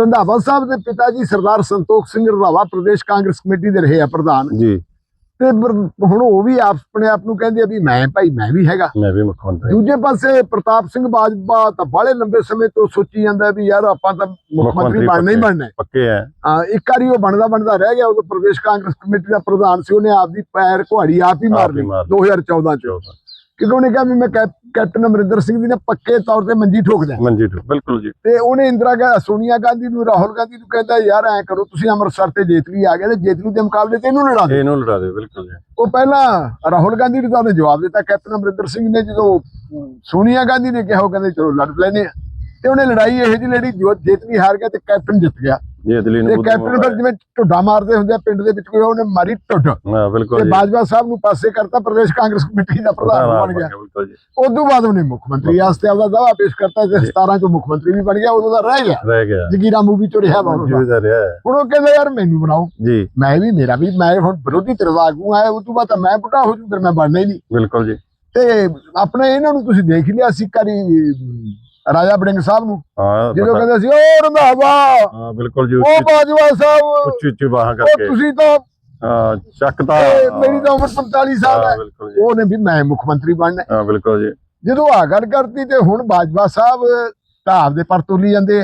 S2: ਰੰਧਾਵਾ ਸਾਹਿਬ ਦੇ ਪਿਤਾ ਜੀ ਸਰਦਾਰ ਸੰਤੋਖ ਸਿੰਘ ਰੰਧਾਵਾ ਪ੍ਰਦੇਸ਼ ਕਾਂਗਰਸ ਕਮੇਟੀ ਦੇ ਰਹੇ ਆ ਪ੍ਰਧਾਨ।
S1: ਜੀ।
S2: ਤੇ ਹੁਣ ਉਹ ਵੀ ਆਪ- ਆਪਣੇ ਆਪ ਨੂੰ ਕਹਿੰਦੇ ਆ ਵੀ ਮੈਂ ਭਾਈ ਮੈਂ ਵੀ ਹੈਗਾ।
S1: ਮੈਂ ਵੀ ਮੁੱਖ ਮੰਤਰੀ।
S2: ਦੂਜੇ ਪਾਸੇ ਪ੍ਰਤਾਪ ਸਿੰਘ ਬਾਜਵਾ ਤਾਂ ਬਾਹਲੇ ਲੰਬੇ ਸਮੇਂ ਤੋਂ ਸੋਚੀ ਜਾਂਦਾ ਵੀ ਯਾਰ ਆਪਾਂ ਤਾਂ ਮੁੱਖ ਮੰਤਰੀ ਬਣਨਾ ਹੀ। ਬਣਨਾ।
S1: ਪੱਕੇ ਹੈ।
S2: ਹਾਂ, ਇੱਕ ਵਾਰੀ ਉਹ ਬਣਦਾ ਬਣਦਾ ਰਹਿ ਗਿਆ ਉਦੋਂ ਪ੍ਰਦੇਸ਼ ਕਾਂਗਰਸ ਕਮੇਟੀ ਦਾ ਪ੍ਰਧਾਨ ਸੀ ਉਹਨੇ ਆਪਦੀ ਪੈਰ ਕੁਹਾੜੀ ਆਪ ਹੀ ਮਾਰ ਲਈ। 2014 ਚ। ਕਿਉਂਕਿ ਉਹਨੇ ਕਿਹਾ ਵੀ ਮੈਂ ਕੈਪ- ਕੈਪਟਨ ਅਮਰਿੰਦਰ ਸਿੰਘ ਦੀ ਨਾ ਪੱਕੇ ਤੌਰ ਤੇ ਮੰਜੀ ਠੋਕ ਦਿਆਂ
S1: ਮੰਜੀ ਠੋ ਬਿਲਕੁਲ ਜੀ।
S2: ਤੇ ਉਹਨੇ ਇੰਦਰਾ ਗਾ ਸੋਨੀਆ ਗਾਂਧੀ ਨੂੰ ਰਾਹੁਲ ਗਾਂਧੀ ਨੂੰ ਕਹਿੰਦਾ ਯਾਰ ਐ ਕਰੋ ਤੁਸੀਂ ਅੰਮ੍ਰਿਤਸਰ ਤੇ ਜੇਤਲੀ ਆ ਗਏ ਤੇ ਜੇਤਲੀ ਦੇ ਮੁਕਾਬਲੇ ਤੇ ਇਹਨੂੰ ਲੜਾ ਦਿਓ।
S1: ਇਹਨੂੰ ਲੜਾ ਦੇ ਬਿਲਕੁਲ ਜੀ।
S2: ਉਹ ਪਹਿਲਾਂ ਰਾਹੁਲ ਗਾਂਧੀ ਨੂੰ ਤਾਂ ਉਹਨੇ ਜਵਾਬ ਦਿੱਤਾ ਕੈਪਟਨ ਅਮਰਿੰਦਰ ਸਿੰਘ ਨੇ ਜਦੋਂ ਅਮ, ਸੋਨੀਆ ਗਾਂਧੀ ਨੇ ਕਿਹਾ ਉਹ ਕਹਿੰਦੇ ਚਲੋ ਲੜ ਲੈਨੇ ਆ। ਤੇ ਉਹਨੇ ਲੜਾਈ ਇਹ ਜਿਹੀ ਲੜੀ ਜੋ ਜੇਤਲੀ ਹਾਰ ਗਿਆ ਤੇ ਕੈਪਟਨ ਜਿੱਤ ਗਿਆ।
S1: ਜੀ ਦਿੱਲੀ
S2: ਤੇ
S1: ਨੂੰ
S2: ਕੈਪਟਨ ਫਿਰ ਜਿਵੇਂ ਢੁੱਡਾ ਮਾਰਦੇ ਹੁੰਦੇ ਆ ਪਿੰਡ ਦੇ ਵਿੱਚ ਕੋਈ ਉਹਨੇ ਮਾਰੀ ਢੁੱਡ।
S1: ਹਾਂ ਬਿਲਕੁਲ
S2: ਤੇ
S1: ਜੀ।
S2: ਬਾਜਵਾ ਸਾਹਿਬ ਨੂੰ ਪਾਸੇ ਕਰਤਾ ਪ੍ਰਦੇਸ਼ ਕਾਂਗਰਸ ਕਮੇਟੀ ਦਾ ਪ੍ਰਧਾਨ ਬਣ ਗਿਆ।
S1: ਬਿਲਕੁਲ ਜੀ।
S2: ਉਦੋਂ ਬਾਅਦ ਉਹਨੇ ਮੁੱਖ ਮੰਤਰੀ ਵਾਸਤੇ ਆਪਦਾ ਦਾਅਵਾ ਪੇਸ਼ ਕਰਤਾ ਤੇ 17 ਚੋਂ ਮੁੱਖ ਮੰਤਰੀ ਵੀ ਬਣ ਗਿਆ ਉਦੋਂ ਦਾ ਰਹਿ ਗਿਆ।
S1: ਰਹਿ ਗਿਆ।
S2: ਜਗੀਰਾ ਮੂਵੀ ਚੋਂ ਰਿਹਾ ਬਹੁਤ
S1: ਜੀ ਰਿਹਾ।
S2: ਹੁਣ ਉਹ ਕਹਿੰਦਾ ਯਾਰ ਮੈਨੂੰ ਬਣਾਓ।
S1: ਜੀ।
S2: ਮੈਂ ਵੀ ਮੇਰਾ ਵੀ ਮੈਂ ਹੁਣ ਵਿਰੋਧੀ ਧਿਰ ਦਾ ਆਗੂ ਆਇਆ ਉਹ ਤੋਂ ਬਾਅਦ ਤਾਂ ਮੈਂ ਬੁੱਢਾ ਹੋ ਜੂ ਫਿਰ ਮੈਂ ਬਣਨਾ ਹੀ ਨਹੀਂ।
S1: ਬਿਲਕੁਲ ਜੀ।
S2: ਤੇ ਆਪਣੇ ਇਹਨਾਂ ਨੂੰ ਤੁਸੀਂ ਦੇਖ ਲਿਆ ਸੀ ਕਰੀ ਰਾਜਾ ਬੜਿੰਗ ਸਾਹਿਬ ਨੂੰ।
S1: ਹਾਂ
S2: ਜਦੋਂ
S1: ਪਤਾ-
S2: ਕਹਿੰਦੇ ਸੀ ਓ ਰੰਧਾਵਾ
S1: ਹਾਂ ਬਿਲਕੁਲ ਜੀ
S2: ਉਹ
S1: ਉੱਚੀ
S2: ਬਾਜਵਾ ਸਾਹਿਬ
S1: ਉੱਚੀ ਉੱਚੀ ਬਾਹਾਂ
S2: ਉਹ
S1: ਕਰਕੇ।
S2: ਤੁਸੀਂ ਤਾਂ
S1: ਹਾਂ
S2: ਇਹ ਮੇਰੀ ਤਾਂ ਉਮਰ 45 ਸਾਲ
S1: ਹਾਂ।
S2: ਹੈ
S1: ਬਿਲਕੁਲ ਜੀ।
S2: ਉਹਨੇ ਵੀ ਮੈਂ ਮੁੱਖ ਮੰਤਰੀ ਬਣਨਾ ਹੈ।
S1: ਹਾਂ ਬਿਲਕੁਲ ਜੀ।
S2: ਜਦੋਂ ਆ ਗੱਲ ਕਰਤੀ ਤੇ ਹੁਣ ਬਾਜਵਾ ਸਾਹਿਬ ਢਾਬ ਦੇ ਪਰ ਤੋਲੀ ਜਾਂਦੇ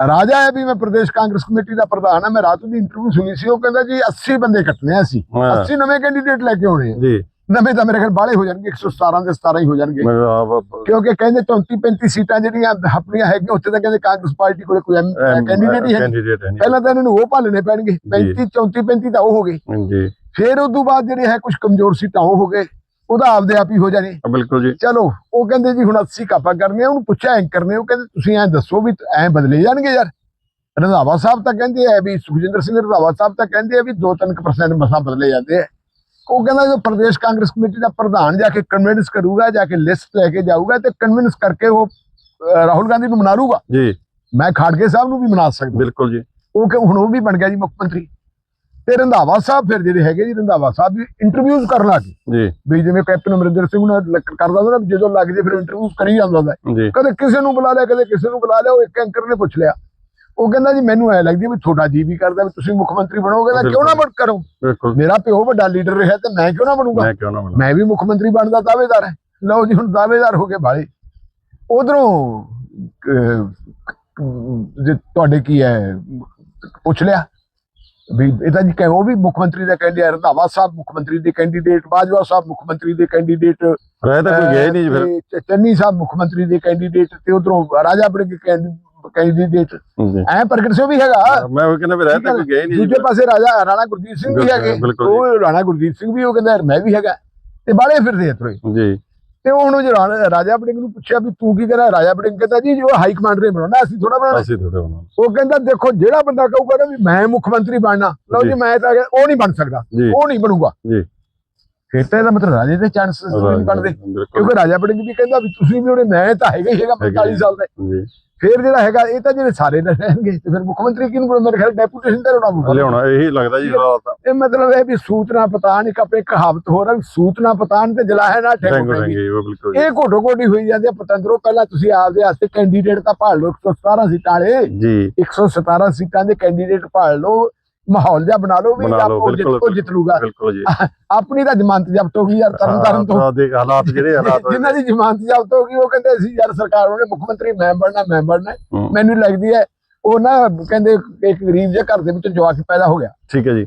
S2: ਆ ਰਾਜਾ ਹੈ ਵੀ ਮੈਂ ਪ੍ਰਦੇਸ਼ ਕਾਂਗਰਸ ਕਮੇਟੀ ਦਾ ਪ੍ਰਧਾਨ ਹਾਂ। ਮੈਂ ਰਾਤ ਦੀ ਇੰਟਰਵਿਊ ਸੁਣੀ ਸੀ ਉਹ ਕਹਿੰਦਾ ਜੀ 80 ਬੰਦੇ ਕੱਟਨੇ ਆ ਅਸੀਂ।
S1: ਹਾਂ।
S2: 80 ਨਵੇਂ ਕੈਂਡੀਡੇਟ ਲੈ ਕੇ ਆਉਣੇ ਆ।
S1: ਜੀ।
S2: ਨਵੇਂ ਤਾਂ ਮੇਰੇ ਖਿਆਲ ਬਾਲੇ ਹੋ ਜਾਣਗੇ 117 ਦੇ 17 ਹੀ ਹੋ ਜਾਣਗੇ।
S1: ਮੈਂ ਆਪ
S2: ਕਿਉਂਕਿ ਕਹਿੰਦੇ 34 35 ਸੀਟਾਂ ਜਿਹੜੀਆਂ ਆਪਣੀਆਂ ਹੈਗੀਆਂ ਉੱਥੇ ਤਾਂ ਕਹਿੰਦੇ ਕਾਂਗਰਸ ਪਾਰਟੀ ਕੋਲੇ ਕੋਈ ਕੈਂਡੀਡੇਟ ਹੀ ਹੈ ਪਹਿਲਾਂ ਤਾਂ ਇਹਨਾਂ ਨੂੰ ਉਹ ਭਾਲਣੇ ਪੈਣਗੇ 35 34 35 ਤਾਂ ਉਹ ਹੋ ਗਏ।
S1: ਜੀ।
S2: ਫਿਰ ਉਸ ਤੋਂ ਬਾਅਦ ਜਿਹੜੇ ਹੈ ਕੁਝ ਕਮਜ਼ੋਰ ਸੀਟਾਂ ਉਹ ਹੋ ਗਏ ਉਹਦਾ ਆਪਦੇ ਆਪ ਹੀ ਹੋ ਜਾਣੇ।
S1: ਬਿਲਕੁਲ ਜੀ।
S2: ਚਲੋ ਉਹ ਕਹਿੰਦੇ ਜੀ ਹੁਣ 80 ਕਾਪਾ ਕਰਨੇ ਆ ਉਹਨੂੰ ਪੁੱਛਿਆ ਐਂਕਰ ਨੇ ਉਹ ਕਹਿੰਦੇ ਤੁਸੀਂ ਐਂ ਦੱਸੋ ਵੀ ਐਂ ਬਦਲੇ ਜਾਣਗੇ ਯਾਰ। ਰੰਧਾਵਾ ਸਾਹਿਬ ਤਾਂ ਕਹਿੰਦੇ ਆ ਵੀ ਸੁਖਜਿੰਦਰ ਸਿੰਘ ਰੰਧਾਵਾ ਸਾਹਿਬ ਤਾਂ ਕਹਿੰਦੇ ਆ ਵੀ 2-3% ਮਸਾਂ ਬਦਲੇ ਜਾਂਦੇ ਆ। ਉਹ ਕਹਿੰਦਾ ਜੋ ਪ੍ਰਦੇਸ਼ ਕਾਂਗਰਸ ਕਮੇਟੀ ਦਾ ਪ੍ਰਧਾਨ ਜਾ ਕੇ ਕਨਵਿੰਸ ਕਰੂਗਾ ਜਾ ਕੇ ਲਿਸਟ ਲੈ ਕੇ ਜਾਊਗਾ ਤੇ ਕਨਵਿੰਸ ਕਰਕੇ ਉਹ ਰਾਹੁਲ ਗਾਂਧੀ ਨੂੰ ਮਨਾ ਲੂਗਾ।
S1: ਜੀ।
S2: ਮੈਂ ਖਾੜਗੇ ਸਾਹਿਬ ਨੂੰ ਵੀ ਮਨਾ ਸਕਦਾ।
S1: ਬਿਲਕੁਲ ਜੀ।
S2: ਉਹ ਕਿ ਹੁਣ ਉਹ ਵੀ ਬਣ ਗਿਆ ਜੀ ਮੁੱਖ ਮੰਤਰੀ। ਤੇ ਰੰਧਾਵਾ ਸਾਹਿਬ ਫਿਰ ਜਿਹੜੇ ਹੈਗੇ ਜੀ ਰੰਧਾਵਾ ਸਾਹਿਬ ਵੀ ਇੰਟਰਵਿਊਜ਼ ਕਰਨ ਲੱਗੇ
S1: ਜੀ।
S2: ਵੀ ਜਿਵੇਂ ਕੈਪਟਨ ਅਮਰਿੰਦਰ ਸਿੰਘ ਨੂੰ ਕਰਦਾ ਹੁੰਦਾ ਨਾ ਜਦੋਂ ਲੱਗ ਜੇ ਫਿਰ ਇੰਟਰਵਿਊਜ਼ ਕਰੀ ਜਾਂਦਾ ਹੁੰਦਾ।
S1: ਜੀ।
S2: ਕਦੇ ਕਿਸੇ ਨੂੰ ਬੁਲਾ ਲਿਆ ਕਦੇ ਕਿਸੇ ਨੂੰ ਬੁਲਾ ਲਿਆ ਉਹ ਇੱਕ ਐਂਕਰ ਨੇ ਪੁੱਛ ਲਿਆ। ਉਹ ਕਹਿੰਦਾ ਜੀ ਮੈਨੂੰ ਐ ਲੱਗਦੀ ਵੀ ਤੁਹਾਡਾ ਜੀ ਵੀ ਕਰਦਾ ਵੀ ਤੁਸੀਂ ਮੁੱਖ ਮੰਤਰੀ ਬਣੋਗੇ ਤਾਂ ਕਿਉਂ ਨਾ ਬਣ ਕਰੋ?
S1: ਬਿਲਕੁਲ।
S2: ਮੇਰਾ ਪਿਓ ਵੱਡਾ ਲੀਡਰ ਰਿਹਾ ਤੇ ਮੈਂ ਕਿਉਂ ਨਾ ਬਣੂਗਾ?
S1: ਮੈਂ ਕਿਉਂ ਨਾ ਬਣਾ
S2: ਮੈਂ ਵੀ ਮੁੱਖ ਮੰਤਰੀ ਬਣਨ ਦਾ ਦਾਅਵੇਦਾਰ ਹੈ। ਲਓ ਜੀ ਹੁਣ ਦਾਅਵੇਦਾਰ ਹੋ ਗਏ ਭਾਲੇ ਉਧਰੋਂ ਜੇ ਤੁਹਾਡੇ ਕੀ ਹੈ ਪੁੱਛ ਲਿਆ? ਵੀ ਇਹ ਤਾਂ ਜੀ ਕਹੇ ਉਹ ਵੀ ਮੁੱਖ ਮੰਤਰੀ ਦਾ ਕੈਂਡੀਡੇਟ ਰੰਧਾਵਾ ਸਾਹਿਬ ਮੁੱਖ ਮੰਤਰੀ ਦੇ ਕੈਂਡੀਡੇਟ ਬਾਜਵਾ ਸਾਹਿਬ ਮੁੱਖ ਮੰਤਰੀ ਦੇ ਕੈਂਡੀਡੇਟ
S1: ਰਹਿ ਤਾਂ ਕੋਈ ਹੀ ਨਹੀਂ ਫਿਰ।
S2: ਚੰਨੀ ਸਾਹਿਬ ਮੁੱਖ ਮੰਤਰੀ ਦੇ ਕੈਂਡੀਡੇਟ ਤੇ ਉਧਰੋਂ ਰਾਜਾ ਬੜਿੰਗ ਕੈਂਡੀਡੇਟ
S1: ਜੀ
S2: ਐ ਪ੍ਰਗਟ ਸਿੰਘ ਵੀ ਹੈਗਾ।
S1: ਮੈਂ ਉਹ ਕਹਿੰਦਾ ਵੀ ਰਹਿ ਤਾਂ ਕੋਈ ਗਿਆ ਹੀ ਨਹੀਂ
S2: ਦੂਜੇ ਪਾਸੇ ਰਾਜਾ ਰਾਣਾ ਗੁਰਜੀਤ ਸਿੰਘ ਵੀ ਹੈਗੇ। ਉਹ ਰਾਣਾ ਗੁਰਜੀਤ ਸਿੰਘ ਵੀ ਉਹ ਕਹਿੰਦਾ ਮੈਂ ਵੀ ਹੈਗਾ। ਤੇ ਬਾਲੇ ਫਿਰਦੇ ਥੋੜੇ
S1: ਜੀ।
S2: ਤੇ ਉਹ ਹੁਣ ਰਾਜਾ ਬੜਿੰਗ ਨੂੰ ਪੁੱਛਿਆ ਵੀ ਤੂੰ ਕੀ ਕਹਿੰਦਾ ਰਾਜਾ ਬੜਿੰਗ ਕਹਿੰਦਾ ਜੀ ਜੋ ਹਾਈ ਕਮਾਂਡਰ ਨੇ ਬਣਾਉਣਾ ਅਸੀਂ ਥੋੜਾ ਬਣਾਉਣਾ।
S1: ਅਸੀਂ ਥੋੜੇ ਬਣਾ
S2: ਉਹ ਕਹਿੰਦਾ ਦੇਖੋ ਜਿਹੜਾ ਬੰਦਾ ਕਹੂਗਾ ਨਾ ਵੀ ਮੈਂ ਮੁੱਖ ਮੰਤਰੀ ਬਣਨਾ ਲਓ
S1: ਜੀ।
S2: ਮੈਂ ਤਾਂ ਉਹ ਨਹੀਂ ਬਣ ਸਕਦਾ। ਉਹ ਨਹੀਂ ਬਣੂਗਾ।
S1: ਜੀ।
S2: ਫਿਰ ਤਾਂ ਇਹਦਾ ਮਤਲਬ ਰਾਜੇ ਦੇ ਚਾਂਸਸ ਨਹੀਂ ਬਣਦੇ। ਕਿਉਂਕਿ ਰਾਜਾ ਬੜਿੰਗ ਵੀ ਕਹਿੰਦਾ ਵੀ ਤੁਸੀਂ ਵੀ ਉਹਨੇ ਮੈਂ ਤਾਂ ਹੈਗਾ ਹੀ ਹੈਗਾ 45 ਸਾਲ ਦਾ।
S1: ਜੀ।
S2: ਫਿਰ ਜਿਹੜਾ ਹੈਗਾ ਇਹ ਤਾਂ ਜਿਹੜੇ ਸਾਰੇ ਨਾ ਰਹਿਣਗੇ ਤੇ ਫਿਰ ਮੁੱਖ ਮੰਤਰੀ ਕਿਹਨੂੰ? ਮੇਰੇ ਖਿਆਲ ਡੈਪੂਟੇਸ਼ਨ ਤੇ ਹੋਣਾ ਪਊਗਾ
S1: ਲਿਆਉਣਾ ਇਹੀ ਲੱਗਦਾ ਜੀ ਹਾਲਾਤ
S2: ਇਹ ਮਤਲਬ ਹੈ ਵੀ ਸੂਤਨਾ ਪਤਾਨ ਇੱਕ ਆਪਣੇ ਕਹਾਵਤ ਹੋ ਰਿਹਾ ਸੂਤਨਾ ਪਤਾਨ ਤੇ ਜਲਾਹੈ ਨਾ
S1: ਬਿਲਕੁਲ।
S2: ਇਹ ਘੋਟੋ ਘੋਟੀ ਹੋਈ ਜਾਂਦੀ ਹੈ ਪਤੰਦਰੋਂ ਪਹਿਲਾਂ ਤੁਸੀਂ ਆਪਦੇ ਵਾਸਤੇ ਕੈਂਡੀਡੇਟ ਤਾਂ ਭਾਲ ਲਓ 117 ਸੀਟਾਂ ਵਾਲੇ।
S1: ਜੀ।
S2: 117 ਸੀਟਾਂ ਦੇ ਕੈਂਡੀਡੇਟ ਭਾਲ ਲਓ ਮਾਹੌਲ ਜਿਹਾ ਬਣਾ ਲਓ ਵੀ
S1: ਬਣਾ ਲਓ,
S2: ਆਪੋ ਜਿੱਤ
S1: ਬਿਲਕੁਲ,
S2: ਉਹ ਜਿੱਤ ਲੂਗਾ
S1: ਬਿਲਕੁਲ ਜੀ।
S2: ਆਪਣੀ ਤਾਂ ਜ਼ਮਾਨਤ ਜ਼ਬਤ ਹੋ ਗਈ ਯਾਰ ਤਰਨ ਤਾਰਨ ਤੋਂ।
S1: ਹਾਲਾਤ ਦੇ ਹਾਲਾਤ ਜਿਹੜੇ ਹਾਲਾਤ ਹੋਏ
S2: ਜਿਨ੍ਹਾਂ ਦੀ ਜ਼ਮਾਨਤ ਜ਼ਬਤ ਹੋ ਗਈ ਉਹ ਕਹਿੰਦੇ ਸੀ ਯਾਰ ਸਰਕਾਰ ਉਹਨੇ ਮੁੱਖ ਮੰਤਰੀ ਮੈਂ ਬਣਨਾ ਮੈਂ ਬਣਨਾ।
S1: ਹੂੰ,
S2: ਮੈਨੂੰ ਲੱਗਦੀ ਹੈ ਉਹ ਨਾ ਕਹਿੰਦੇ ਇੱਕ ਗਰੀਬ ਜਿਹੇ ਘਰ ਦੇ ਵਿੱਚ ਜਵਾਕ ਪੈਦਾ ਹੋ ਗਿਆ।
S1: ਠੀਕ ਹੈ ਜੀ।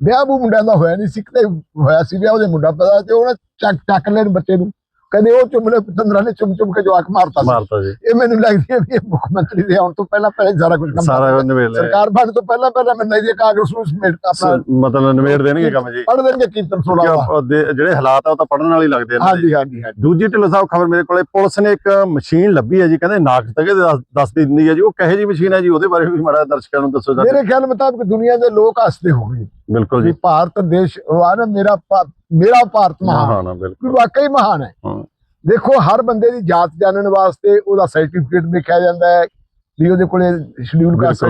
S2: ਵਿਆਹ ਬੂ ਮੁੰਡਿਆਂ ਦਾ ਹੋਇਆ ਨਹੀਂ ਸੀ ਕਿਤੇ ਹੋਇਆ ਸੀ ਵਿਆਹ ਉਹਦੇ ਮੁੰਡਾ ਪੈਦਾ ਤੇ ਉਹਨੇ ਚੱਕ ਚੱਕ ਲੈਣ ਬੱਚੇ ਨੂੰ। ਕਹਿੰਦੇ ਉਹ ਚੁੰਮਲੇ ਪਤੰਦਰਾਂ ਨੇ ਚੁੰਮ ਚੁੰਮ ਕੇ ਜਵਾਕ ਮਾਰਤਾ
S1: ਮਾਰਤਾ ਜੀ।
S2: ਇਹ ਮੈਨੂੰ ਲੱਗਦੀ ਹੈ ਵੀ ਇਹ ਮੁੱਖ ਮੰਤਰੀ ਦੇ ਆਉਣ ਤੋਂ ਪਹਿਲਾਂ ਪਹਿਲਾਂ ਹੀ ਸਾਰਾ ਕੁਝ ਕੰਮ
S1: ਸਾਰਾ ਲਿਆ
S2: ਸਰਕਾਰ ਬਣਨ ਤੋਂ ਪਹਿਲਾਂ ਪਹਿਲਾਂ ਮੈਨੂੰ ਲੱਗਦੀ ਹੈ ਕਾਂਗਰਸ ਨੂੰ ਸਮੇਟ ਆਪਣਾ
S1: ਮਤਲਬ ਨਵੇੜ ਦੇਣਗੇ ਕੰਮ ਜੀ।
S2: ਪੜ ਦੇਣਗੇ ਕੀਰਤਨ ਸੋਲਾ
S1: ਦੇ- ਜਿਹੜੇ ਹਾਲਾਤ ਆ ਉਹ ਤਾਂ ਪੜਨ ਵਾਲੇ ਲੱਗਦੇ ਨੇ
S2: ਹਾਂਜੀ ਹਾਂਜੀ ਹਾਂਜੀ।
S1: ਦੂਜੀ ਢਿੱਲੋਂ ਸਾਹਿਬ ਖਬਰ ਮੇਰੇ ਕੋਲੇ ਪੁਲਿਸ ਨੇ ਇੱਕ ਮਸ਼ੀਨ ਲੱਭੀ ਹੈ ਜੀ ਕਹਿੰਦੇ ਨਾਕ ਤੱਕ ਦੱਸ ਦੱਸਦੀ ਦਿੰਦੀ ਹੈ ਜੀ। ਉਹ ਕਹੇ ਜੀ ਮਸ਼ੀਨ ਹੈ ਜੀ? ਉਹਦੇ ਬਾਰੇ ਵੀ ਮਾੜਾ ਦਰਸ਼ਕਾਂ ਨੂੰ ਦੱਸੋ ਜੀ
S2: ਮੇਰੇ ਖਿਆਲ ਮੁਤਾਬਕ ਦੁਨੀਆ ਦੇ ਲੋਕ ਹੱਸਦੇ ਹੋਣਗੇ।
S1: ਬਿਲਕੁਲ ਜੀ।
S2: ਭਾਰਤ ਦੇਸ਼ ਨਾ ਮੇਰਾ ਮੇਰਾ ਭਾਰਤ ਮਹਾਨ
S1: ਹਾਂ। ਬਿਲਕੁਲ।
S2: ਵਾਕਈ ਮਹਾਨ ਹੈ। ਦੇਖੋ ਹਰ ਬੰਦੇ ਦੀ ਜਾਤ ਜਾਣਨ ਵਾਸਤੇ ਉਹਦਾ ਸਰਟੀਫਿਕੇਟ ਦੇਖਿਆ ਜਾਂਦਾ ਹੈ ਵੀ ਉਹਦੇ ਕੋਲੇ ਸ਼ਡਿਊਲ ਕਾਸਟ ਹੈ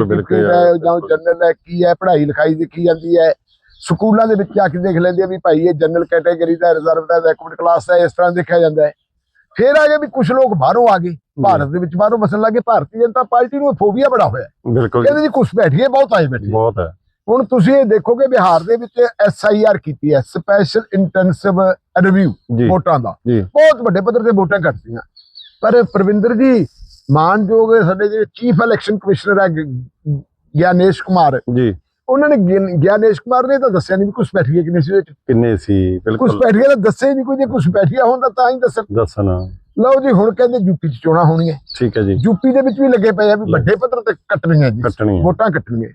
S2: ਜਾਂ। ਜਨਰਲ ਹੈ ਕੀ ਹੈ ਪੜ੍ਹਾਈ ਲਿਖਾਈ ਦੇਖੀ ਜਾਂਦੀ ਹੈ। ਸਕੂਲਾਂ ਦੇ ਵਿੱਚ ਜਾ ਕੇ ਦੇਖ ਲੈਂਦੇ ਆ ਵੀ ਭਾਈ ਇਹ ਜਨਰਲ ਕੈਟਾਗਰੀ ਦਾ ਰਿਜ਼ਰਵ ਦਾ ਬੈਕਵਰਡ ਕਲਾਸ ਦਾ ਇਸ ਤਰ੍ਹਾਂ ਦੇਖਿਆ ਜਾਂਦਾ ਹੈ। ਫਿਰ ਆ ਗਏ ਵੀ ਕੁਝ ਲੋਕ ਬਾਹਰੋਂ ਆ ਗਏ। ਭਾਰਤ ਦੇ ਵਿੱਚ ਬਾਹਰੋਂ ਵਸਣ ਲੱਗੇ ਭਾਰਤੀ ਜਨਤਾ ਪਾਰਟੀ ਨੂੰ ਫੋਬੀਆ ਬੜਾ ਹੋਇਆ।
S1: ਬਿਲਕੁਲ
S2: ਕਹਿੰਦੇ ਜੀ ਕੁਝ ਬੈਠੀਏ ਬਹੁਤ ਆਏ ਬੈਠੇ
S1: ਬਹੁਤ ਹੈ।
S2: ਹੁਣ ਤੁਸੀਂ ਇਹ ਦੇਖੋਗੇ ਬਿਹਾਰ ਦੇ ਵਿੱਚ ਐਸ ਆਈ ਆਰ ਕੀਤੀ ਹੈ ਸਪੈਸ਼ਲ ਇੰਟੈਂਸਿਵ ਰਿਵਿਊ ਵੋਟਾਂ ਦਾ। ਬਹੁਤ ਵੱਡੇ ਪੱਧਰ ਤੇ ਵੋਟਾਂ ਘਟਦੀਆਂ। ਪਰ ਪ੍ਰਵਿੰਦਰ ਜੀ ਮਾਨਯੋਗ ਸਾਡੇ ਜਿਹੜੇ ਚੀਫ ਇਲੈਕਸ਼ਨ ਕਮਿਸ਼ਨਰ ਹੈ ਗਿਆਨੇਸ਼ ਕੁਮਾਰ।
S1: ਜੀ।
S2: ਉਹਨਾਂ ਨੇ ਗਿਆਨੇਸ਼ ਕੁਮਾਰ ਨੇ ਤਾਂ ਦੱਸਿਆ ਨਹੀਂ ਵੀ ਕੁਝ ਬੈਠੀਏ ਕਿ ਨਹੀਂ ਸੀ
S1: ਕਿੰਨੇ ਸੀ?
S2: ਕੁਝ
S1: ਬਿਲਕੁਲ
S2: ਬੈਠੀਏ ਤਾਂ ਦੱਸੇ ਨਹੀਂ ਕੋਈ ਜੇ ਕੁਝ ਬੈਠੀਆ ਹੁੰਦਾ ਤਾਂ ਹੀ ਦੱਸਣ।
S1: ਦੱਸਣਾ।
S2: ਲਓ ਜੀ ਹੁਣ ਕਹਿੰਦੇ ਯੂਪੀ ਚ ਚੋਣਾਂ ਹੋਣੀਆਂ।
S1: ਠੀਕ ਹੈ ਜੀ।
S2: ਯੂਪੀ ਦੇ ਵਿੱਚ ਵੀ ਲੱਗੇ ਪਏ ਆ ਵੀ ਵੱਡੇ ਪੱਧਰ ਤੇ ਕੱਟਣੀਆਂ ਜੀ।
S1: ਹੈ
S2: ਵੋਟਾਂ ਕੱਟਣਗੇ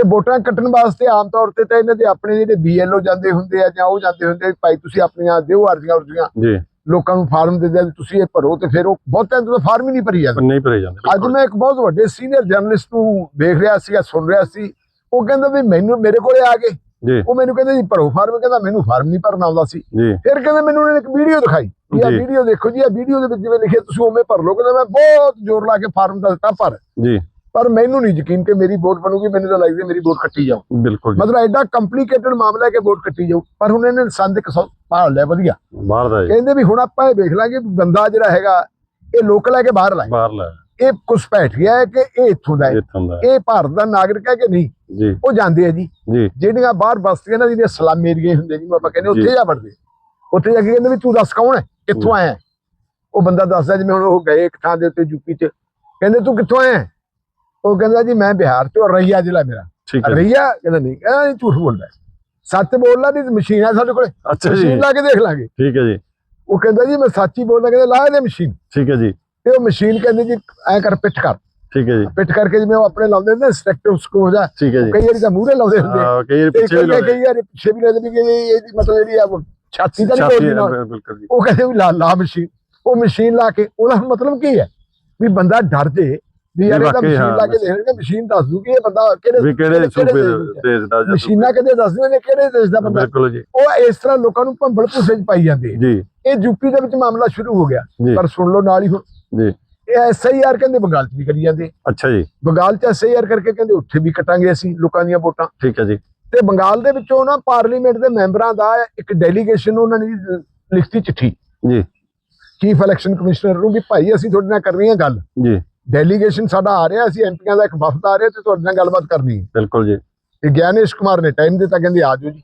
S2: ਤੇ ਵੋਟਾਂ ਕੱਟਣ ਵਾਸਤੇ ਆਮ ਤੌਰ ਤੇ ਤਾਂ ਇਹਨਾਂ ਦੇ ਆਪਣੇ ਜਿਹੜੇ ਬੀਐਲਓ ਜਾਂਦੇ ਹੁੰਦੇ ਆ ਜਾਂ ਉਹ ਜਾਂਦੇ ਹੁੰਦੇ ਭਾਈ ਤੁਸੀਂ ਆਪਣੀਆਂ ਦਿਓ ਅਰਜ਼ੀਆਂ ਉਰਜ਼ੀਆਂ
S1: ਜੀ।
S2: ਲੋਕਾਂ ਨੂੰ ਫਾਰਮ ਦੇ ਦਿਆ ਵੀ ਤੁਸੀਂ ਇਹ ਭਰੋ ਤੇ ਫਿਰ ਉਹ ਬਹੁਤਿਆਂ ਤੋਂ ਫਾਰਮ ਹੀ ਨਹੀਂ ਭਰੀ ਜਾਂਦੇ।
S1: ਨਹੀਂ ਭਰੇ ਜਾਂਦੇ
S2: ਅੱਜ। ਮੈਂ ਇੱਕ ਬਹੁਤ ਵੱਡੇ ਸੀਨੀਅਰ ਜਰਨਲਿਸਟ ਨੂੰ ਦੇਖ ਰਿਹਾ ਸੀਗਾ ਸੁਣ ਰਿਹਾ ਸੀ ਉਹ ਕਹਿੰਦਾ ਵੀ ਮੈਨੂੰ ਮੇਰੇ ਕੋਲੇ ਆ
S1: ਜੀ।
S2: ਉਹ ਮੈਨੂੰ ਕਹਿੰਦੇ ਜੀ ਭਰੋ ਫਾਰਮ ਕਹਿੰਦਾ ਮੈਨੂੰ ਫਾਰਮ ਨਹੀਂ ਭਰਨਾ ਆਉਂਦਾ ਸੀ। ਫਿਰ ਕਹਿੰਦੇ ਮੈਨੂੰ ਉਹਨੇ ਇੱਕ ਵੀਡੀਓ ਦਿਖਾਈ ਇਹ। ਵੀਡੀਓ ਦੇਖੋ ਜੀ ਇਹ ਵੀਡੀਓ ਦੇ ਵਿੱਚ ਜਿਵੇਂ ਲਿਖਿਆ ਤੁਸੀਂ ਉਵੇਂ ਭਰ ਲਓ। ਕਹਿੰਦਾ ਮੈਂ ਬਹੁਤ ਜ਼ੋਰ ਲਾ ਕੇ ਫਾਰਮ ਦਾ ਦਿੱਤਾ ਭਰ।
S1: ਜੀ।
S2: ਪਰ ਮੈਨੂੰ ਨਹੀਂ ਯਕੀਨ ਕਿ ਮੇਰੀ ਵੋਟ ਬਣੂਗੀ ਮੈਨੂੰ ਤਾਂ ਲੱਗਦਾ ਮੇਰੀ ਵੋਟ ਕੱਟੀ ਜਾਊ।
S1: ਬਿਲਕੁਲ
S2: ਮਤਲਬ ਐਡਾ ਕੰਪਲਿਕੇਟਡ ਮਾਮਲਾ ਹੈ ਕਿ ਵੋਟ ਕੱਟੀ ਜਾਊ ਪਰ ਹੁਣ ਇਹਨੇ ਸੰਦ ਇੱਕ ਸੌ ਭਾਲ ਲਿਆ ਵਧੀਆ।
S1: ਬਾਹਰ ਦਾ
S2: ਕਹਿੰਦੇ ਵੀ ਹੁਣ ਆਪਾਂ ਇਹ ਵੇਖ ਲਾਂਗੇ ਬੰਦਾ ਜਿਹੜਾ ਹੈਗਾ ਇਹ ਲੋਕਲ ਹੈ ਕਿ ਬਾਹਰ ਲਾਏ
S1: ਬਾਹਰ ਲੈ
S2: ਇਹ ਘੁਸਪੈਠ ਗਿਆ ਹੈ ਕਿ ਇਹ ਇੱਥੋਂ ਦਾ ਹੈ? ਇਹ ਭਾਰਤ ਦਾ ਨਾਗਰਿਕ ਹੈ ਕਿ ਨਹੀਂ?
S1: ਜੀ।
S2: ਉਹ ਜਾਂਦੇ ਆ ਜੀ। ਜਿਹੜੀਆਂ ਬਾਹਰ ਬਸਤੀਆਂ ਨਾ ਜਿਹਦੇ ਸਲਮ ਏਰੀਏ ਹੁੰਦੇ ਜਿਹਨੂੰ ਆਪਾਂ ਕਹਿੰਦੇ ਉੱਥੇ
S1: ਜੀ।
S2: ਵੜਦੇ ਉੱਥੇ ਜਾ ਕੇ ਕਹਿੰਦੇ ਵੀ ਤੂੰ ਦੱਸ ਕੌਣ ਹੈ? ਕਿੱਥੋਂ ਆਇਆ? ਉਹ ਬੰਦਾ ਦੱਸਦਾ ਜਿਵੇਂ ਹੁਣ ਉਹ ਗਏ ਇੱਕ ਥਾਂ ਦੇ ਉੱਤੇ ਯੂਪੀ 'ਚ। ਕਹਿੰਦੇ ਤੂੰ ਕਿੱਥੋਂ ਆਇਆ? ਉਹ ਕਹਿੰਦਾ ਜੀ ਮੈਂ ਬਿਹਾਰ ਤੋਂ ਰਈਆ ਜ਼ਿਲ੍ਹਾ ਮੇਰਾ। ਰਈਆ ਕਹਿੰਦਾ ਨਹੀਂ ਕਹਿੰਦਾ ਨਹੀਂ ਝੂਠ ਬੋਲਦਾ। ਸੱਚ ਬੋਲਦਾ ਨਹੀਂ ਮਸ਼ੀਨ ਹੈ ਸਾਡੇ ਕੋਲੇ।
S1: ਅੱਛਾ ਜੀ।
S2: ਲਾ ਕੇ ਦੇਖ ਲਾਂਗੇ।
S1: ਠੀਕ ਹੈ ਜੀ।
S2: ਉਹ ਕਹਿੰਦਾ ਜੀ ਮੈਂ ਸੱਚ ਬੋਲਦਾ ਕਹਿੰਦਾ ਲਾ ਦੇ ਮਸ਼ੀਨ।
S1: ਠੀਕ ਹੈ ਜੀ।
S2: ਤੇ ਉਹ ਮਸ਼ੀਨ ਕਹਿੰਦੀ ਜੀ ਐ ਕਰ ਪਿੱਠ ਕਰ।
S1: ਠੀਕ ਹੈ ਜੀ।
S2: ਪਿੱਠ ਕਰਕੇ ਜਿਵੇਂ ਉਹ ਆਪਣੇ ਲਾਉਂਦੇ ਨੇ ਜਾਂ
S1: ਠੀਕ ਹੈ ਜੀ।
S2: ਕਈ ਵਾਰੀ ਤਾਂ ਮੂਹਰੇ ਲਾਉਂਦੇ ਹੁੰਦੇ ਆ
S1: ਕਈ ਵਾਰ ਪਿੱਛੇ ਵੀ ਲਾਉਂਦੇ
S2: ਕਈ ਵਾਰੀ ਪਿੱਛੇ ਵੀ ਲਾਉਂਦੇ ਵੀ ਕਿ ਇਹ ਮਤਲਬ ਜਿਹੜੀ ਆ ਛਾਤੀ ਦਾ ਨਹੀਂ ਉਹ ਕਹਿੰਦੇ ਵੀ ਲਾ ਲਾ ਮਸ਼ੀਨ। ਉਹ ਮਸ਼ੀਨ ਲਾ ਕੇ ਉਹਦਾ ਮਤਲਬ ਕੀ ਹੈ? ਵੀ ਬੰਦਾ ਡਰ ਜੇ ਵੀ ਯਾਰ ਇਹਦਾ ਮਸ਼ੀਨ ਲਾ ਕੇ ਦੇਖਣਗੇ ਮਸ਼ੀਨ ਦੱਸ ਦੂ ਕਿ ਇਹ ਬੰਦਾ ਕਿਹੜੇ
S1: ਵੀ ਕਿਹੜੇ
S2: ਕਿਹੜੇ
S1: ਸੂਬੇ
S2: ਦੇਸ਼ ਵਿੱਚ ਹੈ।
S1: ਦੇਸ਼ ਦਾ ਜਾਂ
S2: ਮਸ਼ੀਨਾਂ ਕਿਤੇ ਦੱਸਦੀਆਂ ਨੇ ਕਿਹੜੇ ਦੇਸ਼ ਦਾ ਬੰਦਾ?
S1: ਬਿਲਕੁਲ ਜੀ।
S2: ਉਹ ਇਸ ਤਰ੍ਹਾਂ ਲੋਕਾਂ ਨੂੰ ਭੰਬਲ ਭੁੱਸੇ ਚ ਪਾਈ ਜਾਂਦੇ ਆ।
S1: ਜੀ।
S2: ਇਹ ਯੂਪੀ ਦੇ ਵਿੱਚ ਮਾਮਲਾ ਸ਼ੁਰੂ ਹੋ ਗਿਆ।
S1: ਜੀ।
S2: ਪਰ ਸੁਣ ਲਓ ਨਾਲ ਹੀ ਹੁਣ।
S1: ਜੀ।
S2: ਇਹ ਐਸਆਈਆਰ ਕਹਿੰਦੇ ਬੰਗਾਲ ਚ ਵੀ ਕਰੀ ਜਾਂਦੇ।
S1: ਅੱਛਾ ਜੀ।
S2: ਬੰਗਾਲ ਚ ਐਸਆਈਆਰ ਕਰਕੇ ਕਹਿੰਦੇ ਉੱਥੇ ਵੀ ਕਟਾਂਗੇ ਅਸੀਂ ਲੋਕਾਂ ਦੀਆਂ ਵੋਟਾਂ।
S1: ਠੀਕ ਹੈ ਜੀ।
S2: ਤੇ ਬੰਗਾਲ ਦੇ ਵਿੱਚੋਂ ਨਾ ਪਾਰਲੀਮੈਂਟ ਦੇ ਮੈਂਬਰਾਂ ਦਾ ਇੱਕ ਡੈਲੀਗੇਸ਼ਨ ਉਹਨਾਂ ਨੇ ਲਿਖਤੀ ਚਿੱਠੀ।
S1: ਜੀ।
S2: ਚੀਫ ਇਲੈਕਸ਼ਨ ਕਮਿਸ਼ਨਰ ਨੂੰ ਵੀ ਭਾਈ ਅਸੀਂ ਤੁਹਾਡੇ ਨਾਲ ਕਰਨੀ ਹੈ ਗੱਲ।
S1: ਜੀ।
S2: ਡੈਲੀਗੇਸ਼ਨ ਸਾਡਾ ਆ ਰਿਹਾ ਅਸੀਂ ਐਮਪੀਆਂ ਦਾ ਇੱਕ ਵਫਦ ਆ ਰਿਹਾ ਤੇ ਤੁਹਾਡੇ ਨਾਲ ਗੱਲਬਾਤ ਕਰਨੀ ਹੈ।
S1: ਬਿਲਕੁਲ ਜੀ।
S2: ਤੇ ਗਿਆਨੇਸ਼ ਕੁਮਾਰ ਨੇ ਟਾਈਮ ਦਿੱਤਾ ਕਹਿੰਦੇ ਆ ਜਾਓ ਜੀ।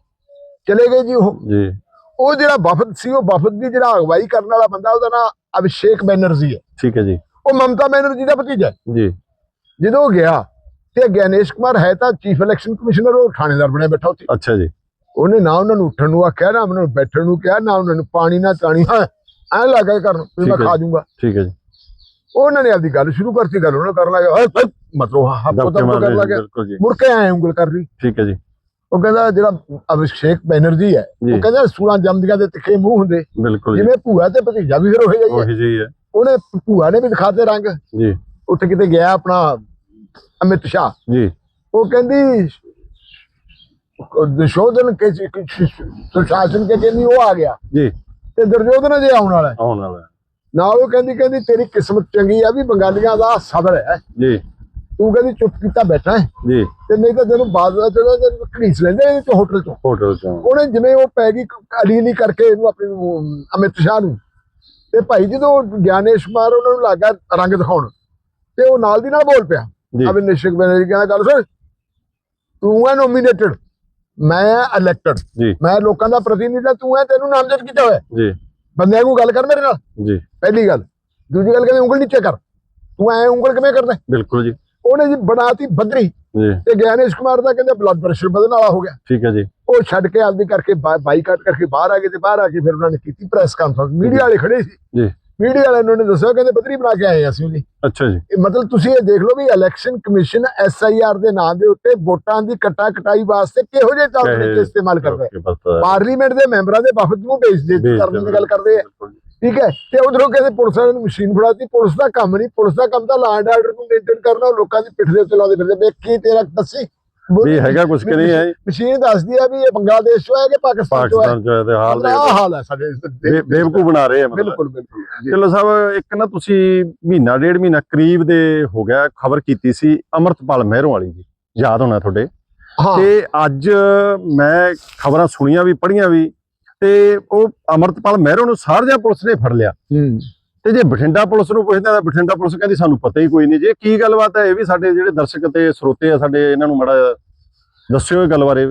S2: ਚਲੇ ਗਏ ਜੀ ਉਹ।
S1: ਜੀ।
S2: ਉਹ ਜਿਹੜਾ ਵਫਦ ਸੀ ਉਹ ਵਫਦ ਦੀ ਜਿਹੜਾ ਅਗਵਾਈ ਕਰਨ ਵਾਲਾ ਬੰਦਾ ਉਹਦਾ ਨਾਮ ਅਭਿਸ਼ੇਕ ਬੈਨਰਜੀ ਹੈ।
S1: ਠੀਕ ਹੈ ਜੀ।
S2: ਉਹ ਮਮਤਾ ਬੈਨਰਜੀ ਦਾ ਭਤੀਜਾ ਹੈ।
S1: ਜੀ।
S2: ਜਦੋਂ ਉਹ ਗਿਆ ਤੇ ਗਿਆਨੇਸ਼ ਕੁਮਾਰ ਹੈ ਤਾਂ ਚੀਫ ਇਲੈਕਸ਼ਨ ਕਮਿਸ਼ਨਰ ਉਹ ਥਾਣੇਦਾਰ ਬਣਿਆ ਬੈਠਾ ਉੱਥੇ।
S1: ਅੱਛਾ ਜੀ।
S2: ਉਹਨੇ ਨਾ ਉਹਨਾਂ ਨੂੰ ਉੱਠਣ ਨੂੰ ਆਖਿਆ ਨਾ ਉਹਨਾਂ ਨੂੰ ਬੈਠਣ ਨੂੰ ਕਿਹਾ ਨਾ ਉਹਨਾਂ ਨੂੰ ਪਾਣੀ ਨਾ ਤਾਣੀ ਹਾਂ ਐ ਲੱਗਾ ਕਰਨ ਮੈਂ। ਖਾ ਜਾਊਂਗਾ।
S1: ਠੀਕ ਹੈ ਜੀ।
S2: ਉਹਨਾਂ ਨੇ ਆਪਦੀ ਗੱਲ ਸ਼ੁਰੂ ਕਰਤੀ ਗੱਲ ਉਹਨਾਂ ਕਰਨ ਲੱਗਾ। ਮਤਲਬ ਹੱਥ
S1: ਦਬਕੇ
S2: ਤੋਂ
S1: ਮਾਰ
S2: ਕਰਨ ਲੱਗਾ। ਮੁੜ ਕੇ ਐ ਉਂਗਲ ਕਰ ਰਹੀ
S1: ਠੀਕ ਹੈ ਜੀ।
S2: ਉਹ ਕਹਿੰਦਾ ਜਿਹੜਾ ਅਭਿਸ਼ੇਕ ਬੈਨਰਜੀ ਹੈ ਉਹ ਕਹਿੰਦਾ ਸੂਲਾਂ ਜੰਮਦੀਆਂ ਦੇ ਤਿੱਖੇ ਮੂੰਹ ਹੁੰਦੇ। ਜਿਵੇਂ ਭੂਆ ਤੇ ਭਤੀਜਾ ਵੀ ਫਿਰ ਉਹ ਜਾਈਏ
S1: ਉਹੀ ਜੀ ਹੈ
S2: ਉਹਨੇ ਭੂਆ ਨੇ ਵੀ ਦਿਖਾਤੇ ਰੰਗ।
S1: ਜੀ।
S2: ਉੱਥੇ ਕਿਤੇ ਗਿਆ ਆਪਣਾ ਅਮਿਤ ਸ਼ਾਹ।
S1: ਜੀ।
S2: ਉਹ ਕਹਿੰਦੀ ਦੁਸ਼ੋਧਨ ਕੇ ਸੁਸ਼ਾਸਨ ਕੇ ਕਹਿੰਦੀ ਉਹ ਆ ਗਿਆ।
S1: ਜੀ।
S2: ਤੇ ਦੁਰਯੋਧਨ ਜੇ ਆਉਣ ਵਾਲਾ।
S1: ਆਉਣ ਵਾਲਾ।
S2: ਨਾਲ ਉਹ ਕਹਿੰਦੀ ਕਹਿੰਦੀ ਤੇਰੀ ਕਿਸਮਤ ਚੰਗੀ ਆ ਵੀ ਬੰਗਾਲੀਆਂ ਦਾ ਸਬਰ ਹੈ।
S1: ਜੀ।
S2: ਤੂੰ ਕਹਿੰਦੀ ਚੁੱਪ ਕੀਤਾ ਬੈਠਾ ਹੈ।
S1: ਜੀ।
S2: ਤੇ ਨਹੀਂ ਤਾਂ ਤੈਨੂੰ ਜਿਹੜਾ ਤੈਨੂੰ ਘੜੀਸ ਲੈਂਦੇ ਇਹਦੇ ਚ ਹੋਟਲ ਚੋਂ।
S1: ਹੋਟਲ ਚੋਂ।
S2: ਉਹਨੇ ਜਿਵੇਂ ਉਹ ਪੈ ਗਈ ਅਲੀ ਅਲੀ ਕਰਕੇ ਇਹਨੂੰ ਆਪਣੇ ਨੂੰ, ਅਮ, ਅਮਿਤ ਸ਼ਾਹ ਨੂੰ। ਤੇ ਭਾਈ ਜਦੋਂ ਗਿਆਨੇਸ਼ ਕੁਮਾਰ ਉਹਨਾਂ ਨੂੰ ਲੱਗਾ ਰੰਗ ਦਿਖਾਉਣ ਤੇ ਉਹ ਨਾਲ ਦੀ ਨਾਲ ਬੋਲ ਪਿਆ। ਅਬੇ ਨਿਸ਼ਕ ਬੈਨਰਜੀ ਕਹਿੰਦਾ ਗੱਲ ਸੁਣ ਤੂੰ ਹੈ ਨੋਮੀਨੇਟਡ ਮੈਂ ਇਲੈਕਟਡ ਮੈਂ ਲੋਕਾਂ ਦਾ ਪ੍ਰਤੀਨਿਧੀ ਤੂੰ ਹੈ ਤੈਨੂੰ ਨਾਮਜ਼ਦ ਕੀਤਾ ਹੋਇਆ
S1: ਜੀ।
S2: ਬੰਦਿਆਂ ਨੂੰ ਗੱਲ ਕਰ ਮੇਰੇ ਨਾਲ?
S1: ਜੀ।
S2: ਪਹਿਲੀ ਗੱਲ। ਦੂਜੀ ਗੱਲ ਕਹਿੰਦੇ ਉਂਗਲ ਨੀਚੇ ਕਰ। ਤੂੰ ਐ ਉਂਗਲ ਕਿਵੇਂ ਕਰਦਾ
S1: ਬਿਲਕੁਲ ਜੀ।
S2: ਉਹਨੇ ਜੀ ਬਣਾਤੀ ਬੱਦਰੀ।
S1: ਜੀ।
S2: ਤੇ ਗਿਆਨੇਸ਼ ਕੁਮਾਰ ਦਾ ਕਹਿੰਦੇ ਬਲੱਡ ਪ੍ਰੈਸ਼ਰ ਵਧਣ ਵਾਲਾ ਹੋ ਗਿਆ।
S1: ਠੀਕ ਹੈ ਜੀ।
S2: ਉਹ ਛੱਡ ਕੇ ਆਪਦੀ ਕਰਕੇ ਬਾਈਕਾਟ ਕਰਕੇ ਬਾਹਰ ਆ ਗਏ ਤੇ ਬਾਹਰ ਆ ਕੇ ਫਿਰ ਉਹਨਾਂ ਨੇ ਕੀਤੀ ਪ੍ਰੈਸ ਕਾਨਫਰੰਸ ਮੀਡੀਆ ਵਾਲੇ ਖੜੇ ਸੀ।
S1: ਜੀ।
S2: ਮੀਡੀਆ ਵਾਲਿਆਂ ਨੇ ਉਹਨੇ ਦੱਸਿਆ ਕਹਿੰਦੇ ਬੱਦਰੀ ਬਣਾ ਕੇ ਆਏ ਅਸੀਂ ਜੀ
S1: ਅੱਛਾ ਜੀ।
S2: ਇਹ ਮਤਲਬ ਤੁਸੀਂ ਇਹ ਦੇਖ ਲਓ ਵੀ ਇਲੈਕਸ਼ਨ ਕਮਿਸ਼ਨ ਐਸਆਈਆਰ ਦੇ ਨਾਂ ਦੇ ਉੱਤੇ ਵੋਟਾਂ ਦੀ ਕੱਟਾ ਕਟਾਈ ਵਾਸਤੇ ਕਿਹੋ ਜਿਹੇ ਤੌਰ ਤਰੀਕੇ ਇਸਤੇਮਾਲ ਕਰਦਾ ਪਾਰਲੀਮੈਂਟ ਦੇ ਮੈਂਬਰਾਂ ਦੇ ਵਫਦ ਨੂੰ ਭੇਜਦੇ
S1: ਭੇਜ
S2: ਕਰਨ ਦੀ। ਗੱਲ ਕਰਦੇ ਆ। ਠੀਕ ਹੈ? ਤੇ ਉਧਰੋਂ ਕਹਿੰਦੇ ਪੁਲਿਸ ਵਾਲਿਆਂ ਨੂੰ ਮਸ਼ੀਨ ਫੜਾਤੀ ਪੁਲਿਸ ਦਾ ਕੰਮ ਨਹੀਂ ਪੁਲਿਸ ਦਾ ਕੰਮ ਤਾਂ ਲਾ ਐਂਡ ਆਰਡਰ ਨੂੰ ਮੇਨਟੇਨ ਕਰਨਾ ਲੋਕਾਂ ਦੀ ਪਿੱਠ ਦੇ ਉੱਤੇ ਲਾਉਂਦੇ ਫਿਰਦੇ ਵੇ ਕੀ ਤੇਰਾ ਦੱਸੀ?
S1: ਵੀ ਹੈਗਾ ਕੁਝ ਕਿ ਨਹੀਂ ਹੈ?
S2: ਮਸ਼ੀਨ ਦੱਸਦੀ ਆ ਵੀ ਇਹ ਬੰਗਲਾਦੇਸ਼ ਤੋਂ ਹੈ ਕਿ ਪਾਕਿਸਤਾਨ ਤੋਂ ਹੈ?
S1: ਪਾਕਿਸਤਾਨ ਚ ਹੈ ਤੇ ਹਾਲ
S2: ਮਤਲਬ ਆਹ ਹਾਲ ਹੈ ਸਾਡੇ ਇਸ ਦੇ-
S1: ਬੇ- ਬੇਵਕੂਫ ਬਣਾ ਰਹੇ ਆ ਮਤਲਬ।
S2: ਬਿਲਕੁਲ ਬਿਲਕੁਲ।
S1: ਚਲੋ ਸਾਹਿਬ ਇੱਕ ਨਾ ਤੁਸੀਂ ਮਹੀਨਾ ਡੇਢ ਮਹੀਨਾ ਕਰੀਬ ਦੇ ਹੋ ਗਿਆ ਖਬਰ ਕੀਤੀ ਸੀ ਅਮਰਤਪਾਲ ਮਹਿਰੋਂ ਵਾਲੀ ਜੀ। ਯਾਦ ਹੋਣਾ ਤੁਹਾਡੇ? ਤੇ ਅੱਜ ਮੈਂ ਖਬਰਾਂ ਸੁਣੀਆਂ ਵੀ ਪੜ੍ਹੀਆਂ ਵੀ ਤੇ ਉਹ ਅਮਰਤਪਾਲ ਮਹਿਰੋਂ ਨੂੰ ਸਾਰਜਾ ਪੁਲਿਸ ਨੇ ਫੜ ਲਿਆ। ਤੇ ਜੇ ਬਠਿੰਡਾ ਪੁਲਿਸ ਨੂੰ ਪੁੱਛਦੇ ਤਾਂ ਬਠਿੰਡਾ ਪੁਲਿਸ ਕਹਿੰਦੀ ਸਾਨੂੰ ਪਤਾ ਹੀ ਕੋਈ ਨਹੀਂ ਜੀ। ਕੀ ਗੱਲਬਾਤ ਹੈ? ਇਹ ਵੀ ਸਾਡੇ ਜਿਹੜੇ ਦਰਸ਼ਕ ਤੇ ਸਰੋਤੇ ਆ ਸਾਡੇ ਇਹਨਾਂ ਨੂੰ ਮੜਾ ਦੱਸਿਓ ਇਹ ਗੱਲ ਬਾਰੇ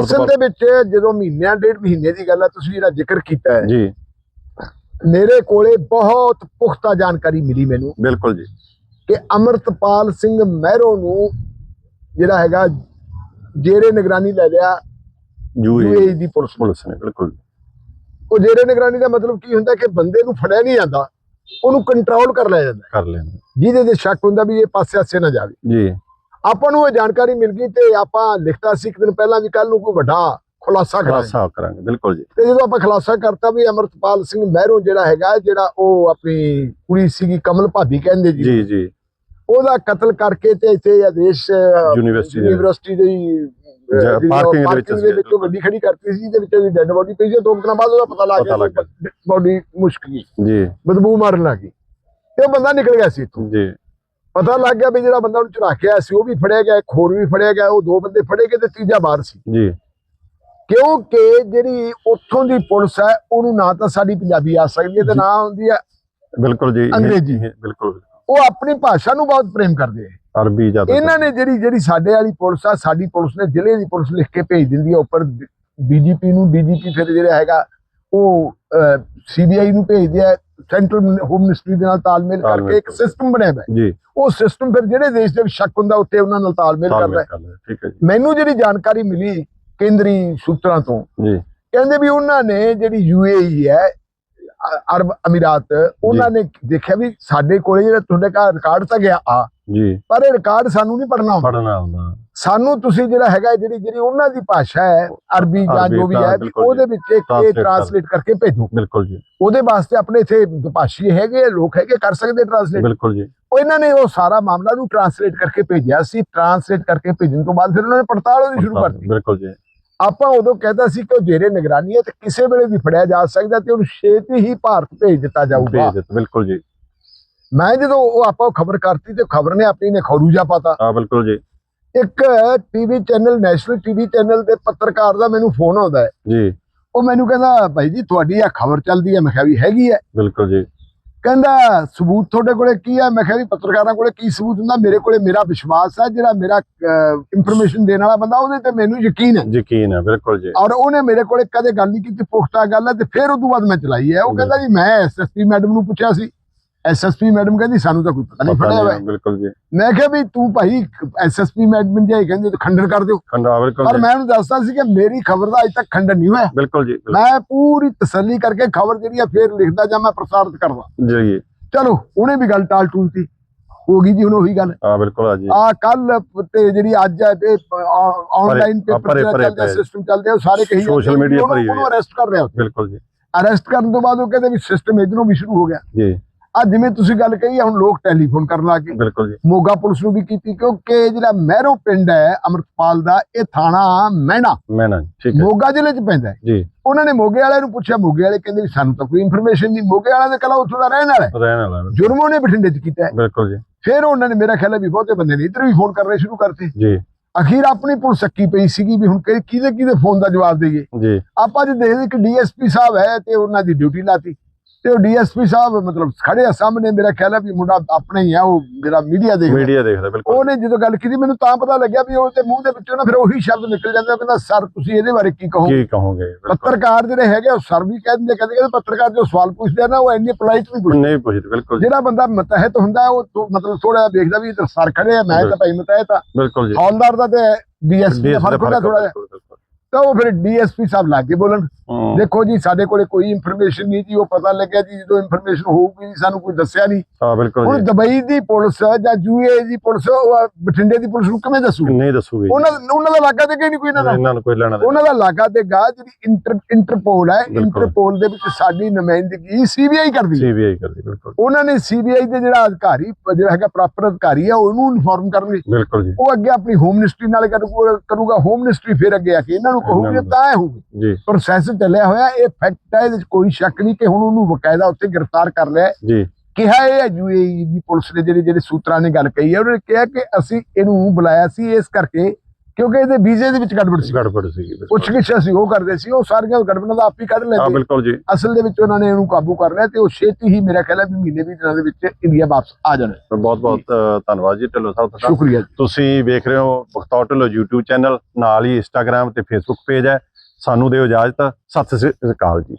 S2: ਅਸਲ ਦੇ ਵਿੱਚ ਜਦੋਂ ਮਹੀਨਿਆਂ ਡੇਢ ਮਹੀਨੇ ਦੀ ਗੱਲ ਹੈ ਤੁਸੀਂ ਜਿਹੜਾ ਜ਼ਿਕਰ ਕੀਤਾ ਹੈ।
S1: ਜੀ।
S2: ਮੇਰੇ ਕੋਲੇ ਬਹੁਤ ਪੁਖਤਾ ਜਾਣਕਾਰੀ ਮਿਲੀ ਮੈਨੂੰ।
S1: ਬਿਲਕੁਲ ਜੀ।
S2: ਕਿ ਅਮਰਤਪਾਲ ਸਿੰਘ ਮਹਿਰੋ ਨੂੰ ਜਿਹੜਾ ਹੈਗਾ ਜੇਰੇ ਨਿਗਰਾਨੀ ਲੈ ਲਿਆ
S1: ਯੂਏ
S2: ਦੀ ਪੁਲਿਸ ਨੇ।
S1: ਪੁਲਿਸ ਨੇ ਬਿਲਕੁਲ
S2: ਉਹ ਜੇਰੇ ਨਿਗਰਾਨੀ ਦਾ ਮਤਲਬ ਕੀ ਹੁੰਦਾ ਕਿ ਬੰਦੇ ਨੂੰ ਫੜਿਆ ਨਹੀਂ ਜਾਂਦਾ। ਉਹਨੂੰ ਕੰਟਰੋਲ ਕਰ ਲਿਆ ਜਾਂਦਾ
S1: ਕਰ ਲੈਣਾ
S2: ਜਿਹਦੇ ਤੇ ਸ਼ੱਕ ਹੁੰਦਾ ਵੀ ਇਹ ਪਾਸੇ ਆਸੇ ਨਾ ਜਾਵੇ।
S1: ਜੀ।
S2: ਆਪਾਂ ਨੂੰ ਇਹ ਜਾਣਕਾਰੀ ਮਿਲ ਗਈ ਤੇ ਆਪਾਂ ਲਿਖਤਾ ਸੀ ਇੱਕ ਦਿਨ ਪਹਿਲਾਂ ਵੀ ਕੱਲ ਨੂੰ ਕੋਈ ਵੱਡਾ ਖੁਲਾਸਾ ਕਰਾਂਗੇ।
S1: ਖਲਾਸਾ ਕਰਾਂਗੇ ਬਿਲਕੁਲ ਜੀ।
S2: ਤੇ ਜਦੋਂ ਆਪਾਂ ਖੁਲਾਸਾ ਕਰਤਾ ਵੀ ਅਮਰਤਪਾਲ ਸਿੰਘ ਮਹਿਰੋ ਜਿਹੜਾ ਹੈਗਾ ਜਿਹੜਾ ਉਹ ਆਪਣੀ ਕੁੜੀ ਸੀਗੀ ਕਮਲ ਭਾਬੀ ਕਹਿੰਦੇ ਜੀ।
S1: ਜੀ ਜੀ।
S2: ਉਹਦਾ ਕਤਲ ਕਰਕੇ ਤੇ ਇੱਥੇ ਆਦੇਸ਼
S1: ਯੂਨੀਵਰਸਿਟੀ ਦੇ
S2: ਯੂਨੀਵਰਸਿਟੀ ਦੀ
S1: parking ਦੇ ਵਿੱਚ
S2: ਦੇ ਵਿੱਚ ਗੱਡੀ ਖੜੀ ਕਰਤੀ ਸੀ ਜਿਹਦੇ ਵਿੱਚ ਉਹਦੀ ਡੈੱਡ ਬੋਡੀ ਪਈ ਸੀ ਦੋ ਦਿਨਾਂ ਬਾਅਦ ਉਹਦਾ ਪਤਾ ਲੱਗ ਗਿਆ ਬੋਡੀ ਮੁਸ਼ਕ ਗਈ।
S1: ਜੀ।
S2: ਬਦਬੂ ਮਾਰਨ ਲੱਗ ਤੇ ਉਹ ਬੰਦਾ ਨਿਕਲ ਗਿਆ ਸੀ ਇੱਥੋਂ।
S1: ਜੀ।
S2: ਪਤਾ ਲੱਗ ਗਿਆ ਵੀ ਜਿਹੜਾ ਬੰਦਾ ਉਹਨੂੰ ਚੁਰਾ ਕੇ ਆਇਆ ਸੀ ਉਹ ਵੀ ਫੜਿਆ ਗਿਆ ਇੱਕ ਹੋਰ ਵੀ ਫੜਿਆ ਗਿਆ ਉਹ ਦੋ ਬੰਦੇ ਫੜੇ ਗਏ ਤੇ ਤੀਜਾ ਬਾਹਰ ਸੀ।
S1: ਜੀ।
S2: ਕਿਉਂਕਿ ਜਿਹੜੀ ਉੱਥੋਂ ਦੀ ਪੁਲਿਸ ਹੈ ਉਹਨੂੰ ਨਾ ਤਾਂ ਸਾਡੀ ਪੰਜਾਬੀ ਆ ਸਕਦੀ ਹੈ ਤੇ ਨਾ ਹੁੰਦੀ ਹੈ
S1: ਬਿਲਕੁਲ ਜੀ।
S2: ਅੰਗਰੇਜ਼ੀ।
S1: ਬਿਲਕੁਲ।
S2: ਉਹ ਆਪਣੀ ਭਾਸ਼ਾ ਨੂੰ ਬਹੁਤ ਪ੍ਰੇਮ ਕਰਦੇ ਆ।
S1: ਅਰਬੀ ਜ਼ਿਆਦਾ
S2: ਇਹਨਾਂ ਨੇ ਜਿਹੜੀ ਜਿਹੜੀ ਸਾਡੇ ਵਾਲੀ ਪੁਲਿਸ ਆ ਸਾਡੀ ਪੁਲਿਸ ਨੇ ਜ਼ਿਲ੍ਹੇ ਦੀ ਪੁਲਿਸ ਲਿਖ ਕੇ ਭੇਜ ਦਿੰਦੀ ਆ ਉੱਪਰ ਬੀਜੀਪੀ ਨੂੰ ਬੀਜੀਪੀ ਫਿਰ ਜਿਹੜਾ ਹੈਗਾ ਉਹ ਸੀਬੀਆਈ ਨੂੰ ਭੇਜਦੇ ਆ ਸੈਂਟਰਲ ਹੋਮ ਮਿਨਿਸਟਰੀ ਦੇ ਨਾਲ ਤਾਲਮੇਲ ਕਰਕੇ ਇੱਕ ਸਿਸਟਮ ਬਣਿਆ ਹੈ।
S1: ਜੀ।
S2: ਉਹ ਸਿਸਟਮ ਫਿਰ ਜਿਹੜੇ ਦੇਸ਼ ਦੇ ਸ਼ੱਕ ਹੁੰਦਾ ਉੱਤੇ ਉਹਨਾਂ ਨਾਲ ਤਾਲਮੇਲ ਕਰਦਾ ਹੈ।
S1: ਹੈ
S2: ਮੈਨੂੰ ਜਿਹੜੀ ਜਾਣਕਾਰੀ ਮਿਲੀ ਕੇਂਦਰੀ ਸੂਤਰਾਂ ਤੋਂ
S1: ਜੀ।
S2: ਕਹਿੰਦੇ ਵੀ ਉਹਨਾਂ ਨੇ ਜਿਹੜੀ ਯੂਏਈ ਹੈ ਅ- ਅਰਬ ਅਮੀਰਾਤ ਉਹਨਾਂ ਨੇ ਦੇਖਿਆ ਵੀ ਸਾਡੇ ਕੋਲੇ ਜਿਹੜਾ ਤੁਹਾਡੇ ਘਰ ਰਿਕਾਰਡ ਤਾਂ ਗਿਆ ਆ
S1: ਜੀ।
S2: ਪਰ ਇਹ ਰਿਕਾਰਡ ਸਾਨੂੰ ਨਹੀਂ ਪੜਨਾ ਆਉਂਦਾ।
S1: ਪੜਨਾ ਹੁੰਦਾ
S2: ਸਾਨੂੰ ਤੁਸੀਂ ਜਿਹੜਾ ਹੈਗਾ ਜਿਹੜੀ ਜਿਹੜੀ ਉਹਨਾਂ ਦੀ ਭਾਸ਼ਾ ਹੈ ਅਰਬੀ ਜਾਂ ਜੋ ਵੀ ਹੈ। ਉਹਦੇ ਵਿੱਚ ਇੱਕ
S1: ਕਰ।
S2: ਟ੍ਰਾਂਸਲੇਟ ਕਰਕੇ ਭੇਜੋ।
S1: ਬਿਲਕੁਲ ਜੀ।
S2: ਉਹਦੇ ਵਾਸਤੇ ਆਪਣੇ ਇੱਥੇ ਭਾਸ਼ੀ ਹੈਗੇ ਲੋਕ ਹੈਗੇ ਕਰ ਸਕਦੇ ਟ੍ਰਾਂਸਲੇਟ
S1: ਬਿਲਕੁਲ ਜੀ।
S2: ਉਹ ਇਹਨਾਂ ਨੇ ਉਹ ਸਾਰਾ ਮਾਮਲਾ ਨੂੰ ਟਰਾਂਸਲੇਟ ਕਰਕੇ ਭੇਜਿਆ ਸੀ। ਟਰਾਂਸਲੇਟ ਕਰਕੇ ਭੇਜਣ ਤੋਂ ਬਾਅਦ ਫਿਰ ਉਹਨਾਂ ਨੇ ਪੜਤਾਲ ਉਹਦੀ ਸ਼ੁਰੂ ਕਰਤੀ।
S1: ਬਿਲਕੁਲ ਜੀ।
S2: ਆਪਾਂ ਉਦੋਂ ਕਹਿੰਦਾ ਸੀ ਕਿ ਉਹ ਜੇਰੇ ਨਿਗਰਾਨੀ ਹੈ ਤੇ ਕਿਸੇ ਵੇਲੇ ਵੀ ਫੜਿਆ ਜਾ ਸਕਦਾ ਤੇ ਉਹਨੂੰ ਛੇਤੀ ਹੀ ਭਾਰਤ ਭੇਜ ਦਿੱਤਾ ਜਾਊਗਾ।
S1: ਭੇਜ ਦਿੱਤਾ ਬਿਲਕੁਲ ਜੀ।
S2: ਮੈਂ ਜਦੋਂ ਉਹ ਆਪਾਂ ਖਬਰ ਕਰਤੀ ਤੇ ਖਬਰ ਨੇ ਆਪਣੀ ਨੇ ਖੌਰੂਜਾ ਪਾਤਾ।
S1: ਹਾਂ ਬਿਲਕੁਲ ਜੀ।
S2: ਇੱਕ TV channel national TV channel ਦੇ ਪੱਤਰਕਾਰ ਦਾ ਮੈਨੂੰ ਫੋਨ ਆਉਂਦਾ ਹੈ।
S1: ਜੀ।
S2: ਉਹ ਮੈਨੂੰ ਕਹਿੰਦਾ ਭਾਈ ਜੀ ਤੁਹਾਡੀ ਆ ਖਬਰ ਚੱਲਦੀ ਹੈ? ਮੈਂ ਕਿਹਾ ਵੀ ਹੈਗੀ ਹੈ।
S1: ਬਿਲਕੁਲ ਜੀ।
S2: ਕਹਿੰਦਾ ਸਬੂਤ ਤੁਹਾਡੇ ਕੋਲੇ ਕੀ ਹੈ? ਮੈਂ ਕਿਹਾ ਵੀ ਪੱਤਰਕਾਰਾਂ ਕੋਲੇ ਕੀ ਸਬੂਤ ਹੁੰਦਾ? ਮੇਰੇ ਕੋਲੇ ਮੇਰਾ ਵਿਸ਼ਵਾਸ ਹੈ ਜਿਹੜਾ ਮੇਰਾ ਇਨਫੋਰਮੇਸ਼ਨ ਦੇਣ ਵਾਲਾ ਬੰਦਾ ਉਹਦੇ ਤੇ ਮੈਨੂੰ ਯਕੀਨ ਹੈ।
S1: ਯਕੀਨ ਹੈ ਬਿਲਕੁਲ ਜੀ।
S2: ਔਰ ਉਹਨੇ ਮੇਰੇ ਕੋਲੇ ਕਦੇ ਗੱਲ ਨਹੀਂ ਕੀਤੀ ਪੁਖਤਾ ਗੱਲ ਹੈ ਤੇ ਫਿਰ ਉਦੋਂ ਬਾਅਦ ਮੈਂ ਚਲਾਈ ਹੈ। ਉਹ ਕਹਿੰਦਾ ਜੀ ਮੈਂ ਐਸਐਸਪੀ ਮੈਡਮ ਨੂੰ ਪੁੱਛਿਆ ਸੀ। ਐਸਐਸਪੀ ਮੈਡਮ ਕਹਿੰਦੀ ਸਾਨੂੰ ਤਾਂ ਕੋਈ ਪਤਾ ਨਹੀਂ
S1: ਪਤਾ
S2: ਫੜਿਆ ਹੋਇਆ
S1: ਨਹੀਂ ਬਿਲਕੁਲ ਜੀ।
S2: ਮੈਂ ਕਿਹਾ ਵੀ ਤੂੰ ਭਾਈ ਐਸਐਸਪੀ ਮੈਡਮ ਜੇ ਕਹਿੰਦੇ ਤਾਂ ਖੰਡਨ ਕਰ ਦਿਓ।
S1: ਖੰਡਾ ਬਿਲਕੁਲ
S2: ਪਰ
S1: ਜੀ।
S2: ਮੈਂ ਉਹਨੂੰ ਦੱਸਦਾ ਸੀ ਕਿ ਮੇਰੀ ਖਬਰ ਦਾ ਅਜੇ ਤੱਕ ਖੰਡਨ ਨਹੀਂ ਹੋਇਆ।
S1: ਬਿਲਕੁਲ ਜੀ ਬਿਲਕੁਲ।
S2: ਮੈਂ ਪੂਰੀ ਤਸੱਲੀ ਕਰਕੇ ਖਬਰ ਜਿਹੜੀ ਆ ਫੇਰ ਲਿਖਦਾ ਜਾਂ ਮੈਂ ਪ੍ਰਸਾਰਿਤ ਕਰਦਾ।
S1: ਜੀ
S2: ਚਲੋ ਉਹਨੇ ਵੀ ਗੱਲ ਟਾਲ ਟੂਲਤੀ ਹੋ ਗਈ ਜੀ ਹੁਣ ਉਹੀ ਗੱਲ।
S1: ਹਾਂ ਬਿਲਕੁਲ ਆ ਜੀ।
S2: ਆ ਕੱਲ ਤੇ ਜਿਹੜੀ ਅੱਜ ਹੈ ਤੇ ਆਨਲਾਈਨ
S1: ਭਰੇ-
S2: ਪੇਪਰ
S1: ਭਰੇ- ਭਰੇ
S2: ਚੱਲਦਾ
S1: ਪਏ।
S2: ਸਿਸਟਮ ਚੱਲਦੇ ਆ ਉਹ ਸਾਰੇ ਕਹੀ
S1: Social media ਭਰੀ ਹੋਈ
S2: ਉਹਨੂੰ
S1: ਹੈ।
S2: ਅਰੈਸਟ ਕਰ ਲਿਆ
S1: ਬਿਲਕੁਲ ਜੀ।
S2: ਅਰੈਸਟ ਕਰਨ ਤੋਂ ਬਾਅਦ ਉਹ ਕਹਿੰਦੇ ਵੀ ਸਿਸਟਮ ਇਧਰੋਂ ਵੀ ਸ਼ੁਰੂ ਹੋ ਗਿਆ।
S1: ਜੀ।
S2: ਆ ਜਿਵੇਂ ਤੁਸੀਂ ਗੱਲ ਕਹੀ ਆ ਹੁਣ ਲੋਕ ਟੈਲੀਫੋਨ ਕਰਨ ਲੱਗ ਗਏ।
S1: ਬਿਲਕੁਲ ਜੀ।
S2: ਮੋਗਾ ਪੁਲਿਸ ਨੂੰ ਵੀ ਕੀਤੀ ਕਿਉਂਕਿ ਜਿਹੜਾ ਮਹਿਰੋ ਪਿੰਡ ਹੈ ਅਮਰਪਾਲ ਦਾ ਇਹ ਥਾਣਾ ਮਹਿਣਾ।
S1: ਮੈਂ ਨਾ ਠੀਕ ਹੈ।
S2: ਮੋਗਾ ਜ਼ਿਲ੍ਹੇ 'ਚ ਪੈਂਦਾ ਹੈ।
S1: ਜੀ।
S2: ਉਹਨਾਂ ਨੇ ਮੋਗੇ ਵਾਲਿਆਂ ਨੂੰ ਪੁੱਛਿਆ ਮੋਗੇ ਵਾਲੇ ਕਹਿੰਦੇ ਵੀ ਸਾਨੂੰ ਤਾਂ ਕੋਈ ਇਨਫੋਰਮੇਸ਼ਨ ਨਹੀਂ ਮੋਗੇ ਵਾਲਿਆਂ ਦੇ ਕਲਾ ਉੱਥੋਂ ਦਾ ਰਹਿਣ ਵਾਲਾ
S1: ਰਹਿਣ ਵਾਲਾ।
S2: ਜੁਰਮ ਉਹਨੇ ਬਠਿੰਡੇ 'ਚ ਕੀਤਾ ਹੈ।
S1: ਬਿਲਕੁਲ ਜੀ।
S2: ਫਿਰ ਉਹਨਾਂ ਨੇ ਮੇਰਾ ਖਿਆਲ ਹੈ ਵੀ ਬਹੁਤੇ ਬੰਦੇ ਨੇ ਇੱਧਰ ਵੀ ਫੋਨ ਕਰਨੇ ਸ਼ੁਰੂ ਕਰਤੇ।
S1: ਜੀ।
S2: ਅਖੀਰ ਆਪਣੀ ਪੁਲਿਸ ਸੱਕੀ ਪਈ ਸੀਗੀ ਵੀ ਹੁਣ ਕਿਹਦੇ ਕਿਹਦੇ ਫੋਨ ਦਾ ਜਵਾਬ ਦੇਈਏ।
S1: ਜੀ।
S2: ਆਪਾਂ ਜੇ ਦੇਖਦੇ ਕਿ ਡੀਐਸਪੀ ਸਾਹਿਬ ਹੈ ਤੇ ਉਹਨਾਂ ਦੀ ਡਿਊਟੀ ਲਾਤੀ। ਤੇ ਉਹ ਡੀਐਸਪੀ ਸਾਹਿਬ ਮਤਲਬ ਖੜੇ ਆ ਸਾਹਮਣੇ ਮੇਰਾ ਖਿਆਲ ਹੈ ਵੀ ਮੁੰਡਾ ਆਪਣੇ ਹੀ ਆ ਉਹ ਮੇਰਾ ਮੀਡੀਆ ਦੇਖ
S1: ਮੀਡੀਆ ਦੇਖਦਾ ਬਿਲਕੁਲ।
S2: ਉਹਨੇ ਜਦੋਂ ਗੱਲ ਕੀਤੀ ਮੈਨੂੰ ਤਾਂ ਪਤਾ ਲੱਗਿਆ ਵੀ ਉਹਦੇ ਮੂੰਹ ਦੇ ਵਿੱਚੋਂ ਨਾ ਫਿਰ ਉਹੀ ਸ਼ਬਦ ਨਿਕਲ ਜਾਂਦੇ ਉਹ ਕਹਿੰਦਾ ਸਰ ਤੁਸੀਂ ਇਹਦੇ ਬਾਰੇ ਕੀ ਕਹੋ
S1: ਕੀ ਕਹੋਗੇ?
S2: ਪੱਤਰਕਾਰ ਜਿਹੜੇ ਹੈਗੇ ਉਹ ਸਰ ਵੀ ਕਹਿ ਦਿੰਦੇ ਕਹਿੰਦੇ ਕਹਿੰਦੇ ਪੱਤਰਕਾਰ ਜੋ ਸਵਾਲ ਪੁੱਛਦੇ ਆ ਨਾ ਉਹ ਇੰਨੇ ਪੋਲਾਈਟ ਨਹੀਂ ਪੁੱਛਦੇ।
S1: ਨਹੀਂ ਪੁੱਛਦੇ ਬਿਲਕੁਲ।
S2: ਜਿਹੜਾ ਬੰਦਾ ਮਤਹਿਤ ਹੁੰਦਾ ਉਹ ਮਤਲਬ ਥੋੜਾ ਦੇਖਦਾ ਵੀ ਸਰ ਖੜੇ ਆ ਮੈਂ ਤਾਂ ਭਾਈ ਮਤਹਿਤ ਆ।
S1: ਬਿਲਕੁਲ ਜੀ।
S2: ਹੌਲਦਾਰ ਦਾ ਤੇ ਡੀਐਸਪੀ ਦਾ ਫ਼ਰਕ ਹੁੰਦਾ ਥੋੜਾ ਜਿਹਾ। ਤਾਂ ਉਹ ਫਿਰ ਡੀਐਸਪੀ ਸਾਹਿਬ ਲਾਗੇ ਬੋਲਣ।
S1: ਹੂੰ,
S2: ਦੇਖੋ ਜੀ ਸਾਡੇ ਕੋਲੇ ਕੋਈ ਇਨਫੋਰਮੇਸ਼ਨ ਨਹੀਂ ਜੀ ਉਹ ਪਤਾ ਲੱਗਿਆ ਜੀ ਜਦੋਂ ਇਨਫੋਰਮੇਸ਼ਨ ਹੋਊਗੀ ਜੀ ਸਾਨੂੰ ਕੋਈ ਦੱਸਿਆ ਨਹੀਂ।
S1: ਹਾਂ ਬਿਲਕੁਲ
S2: ਹੁਣ ਦੁਬਈ ਦੀ ਪੁਲਿਸ ਜਾਂ ਯੂਏ ਦੀ ਪੁਲਿਸ ਉਹ ਬਠਿੰਡੇ ਦੀ ਪੁਲਿਸ ਨੂੰ ਕਿਵੇਂ ਦੱਸੂ
S1: ਨਹੀਂ ਦੱਸੂਗੀ
S2: ਉਹਨਾਂ ਉਹਨਾਂ ਦਾ ਲਾਗਾ ਤੇ ਨਹੀਂ ਕੋਈ ਇਹਨਾਂ ਦਾ?
S1: ਇਹਨਾਂ ਨੂੰ ਕੋਈ ਲੈਣਾ
S2: ਉਹਨਾਂ ਦਾ ਲਾਗਾ ਤੇ ਗਾ ਜਿਹੜੀ ਇੰਟਰ ਇੰਟਰਪੋਲ ਹੈ। ਇੰਟਰਪੋਲ ਦੇ ਵਿੱਚ ਸਾਡੀ ਨੁਮਾਇੰਦਗੀ ਸੀਬੀਆਈ ਕਰਦੀ
S1: ਸੀਬੀਆਈ ਕਰਦੀ ਬਿਲਕੁਲ।
S2: ਉਹਨਾਂ ਨੇ ਸੀਬੀਆਈ ਦੇ ਜਿਹੜਾ ਅਧਿਕਾਰੀ ਜਿਹੜਾ ਹੈਗਾ ਪ੍ਰਾਪਰ ਅਧਿਕਾਰੀ ਹੈ ਉਹਨੂੰ ਇਨਫੋਰਮ ਕਰਨਗੇ।
S1: ਬਿਲਕੁਲ ਜੀ।
S2: ਉਹ ਅੱਗੇ ਆਪਣੀ ਹੋਮ ਮਿਨਿਸਟਰੀ ਨਾਲ ਕਰੂ- ਕਰੂਗਾ ਹੋਮ ਮਿਨਿਸਟਰੀ ਫਿਰ ਅੱਗੇ ਆ ਕੇ ਇਹਨਾਂ ਨੂੰ ਕਹੂਗੀ। ਤਾਂ ਇਹ ਹੋਊਗੀ
S1: ਜੀ
S2: ਪ੍ਰੋਸੈਸ ਚੱਲਿਆ ਹੋਇਆ ਇਹ ਫੈਕਟ ਹੈ ਇਹਦੇ ਵਿੱਚ ਕੋਈ ਸ਼ੱਕ ਨਹੀਂ ਕਿ ਹੁਣ ਉਹਨੂੰ ਬਕਾਇਦਾ ਉੱਥੇ ਗ੍ਰਿਫਤਾਰ ਕਰ ਲਿਆ।
S1: ਜੀ
S2: ਕਿਹਾ ਇਹ ਹੈ ਯੂਏਈ ਦੀ ਪੁਲਿਸ ਨੇ ਜਿਹੜੇ ਜਿਹੜੇ ਸੂਤਰਾਂ ਨੇ ਗੱਲ ਕਹੀ ਹੈ ਉਹਨਾਂ ਨੇ ਕਿਹਾ ਕਿ ਅਸੀਂ ਇਹਨੂੰ ਬੁਲਾਇਆ ਸੀ ਇਸ ਕਰਕੇ ਕਿਉਂਕਿ ਇਹਦੇ ਵੀਜ਼ੇ ਦੇ ਵਿੱਚ ਗੜਬੜ ਸੀ।
S1: ਗੜਬੜ ਬਿਲਕੁਲ।
S2: ਪੁੱਛ ਗਿੱਛ ਅਸੀਂ ਉਹ ਕਰਦੇ ਸੀ ਉਹ ਸਾਰੀਆਂ ਗੜਬੜਾਂ ਦਾ ਆਪ ਹੀ ਕੱਢ
S1: ਹਾਂ
S2: ਲੈਂਦੇ
S1: ਬਿਲਕੁਲ ਜੀ।
S2: ਅਸਲ ਦੇ ਵਿੱਚ ਉਹਨਾਂ ਨੇ ਇਹਨੂੰ ਕਾਬੂ ਕਰ ਲਿਆ ਤੇ ਉਹ ਛੇਤੀ ਹੀ ਮੇਰਾ ਖਿਆਲ ਹੈ ਵੀ ਮਹੀਨੇ ਵੀ ਦਿਨਾਂ ਦੇ ਵਿੱਚ ਇੰਡੀਆ ਵਾਪਸ ਆ ਜਾਣਾ।
S1: ਬਹੁਤ ਬਹੁਤ ਧੰਨਵਾਦ ਜੀ ਢਿੱਲੋਂ ਸਾਹਿਬ ਤੁਹਾਡਾ।
S2: ਸ਼ੁਕਰੀਆ ਜੀ।
S1: ਤੁਸੀਂ ਵੇਖ ਰਹੇ ਹੋ ਬਖਤੌਰ ਢਿੱਲੋਂ YouTube ਚੈਨਲ ਨਾਲ ਹੀ Instagram ਤੇ Facebook ਪੇਜ ਹੈ। ਸਾਨੂੰ ਦਿਓ ਇਜਾਜ਼ਤ। ਸਤਿ ਸ੍ਰੀ ਅਕਾਲ ਜੀ।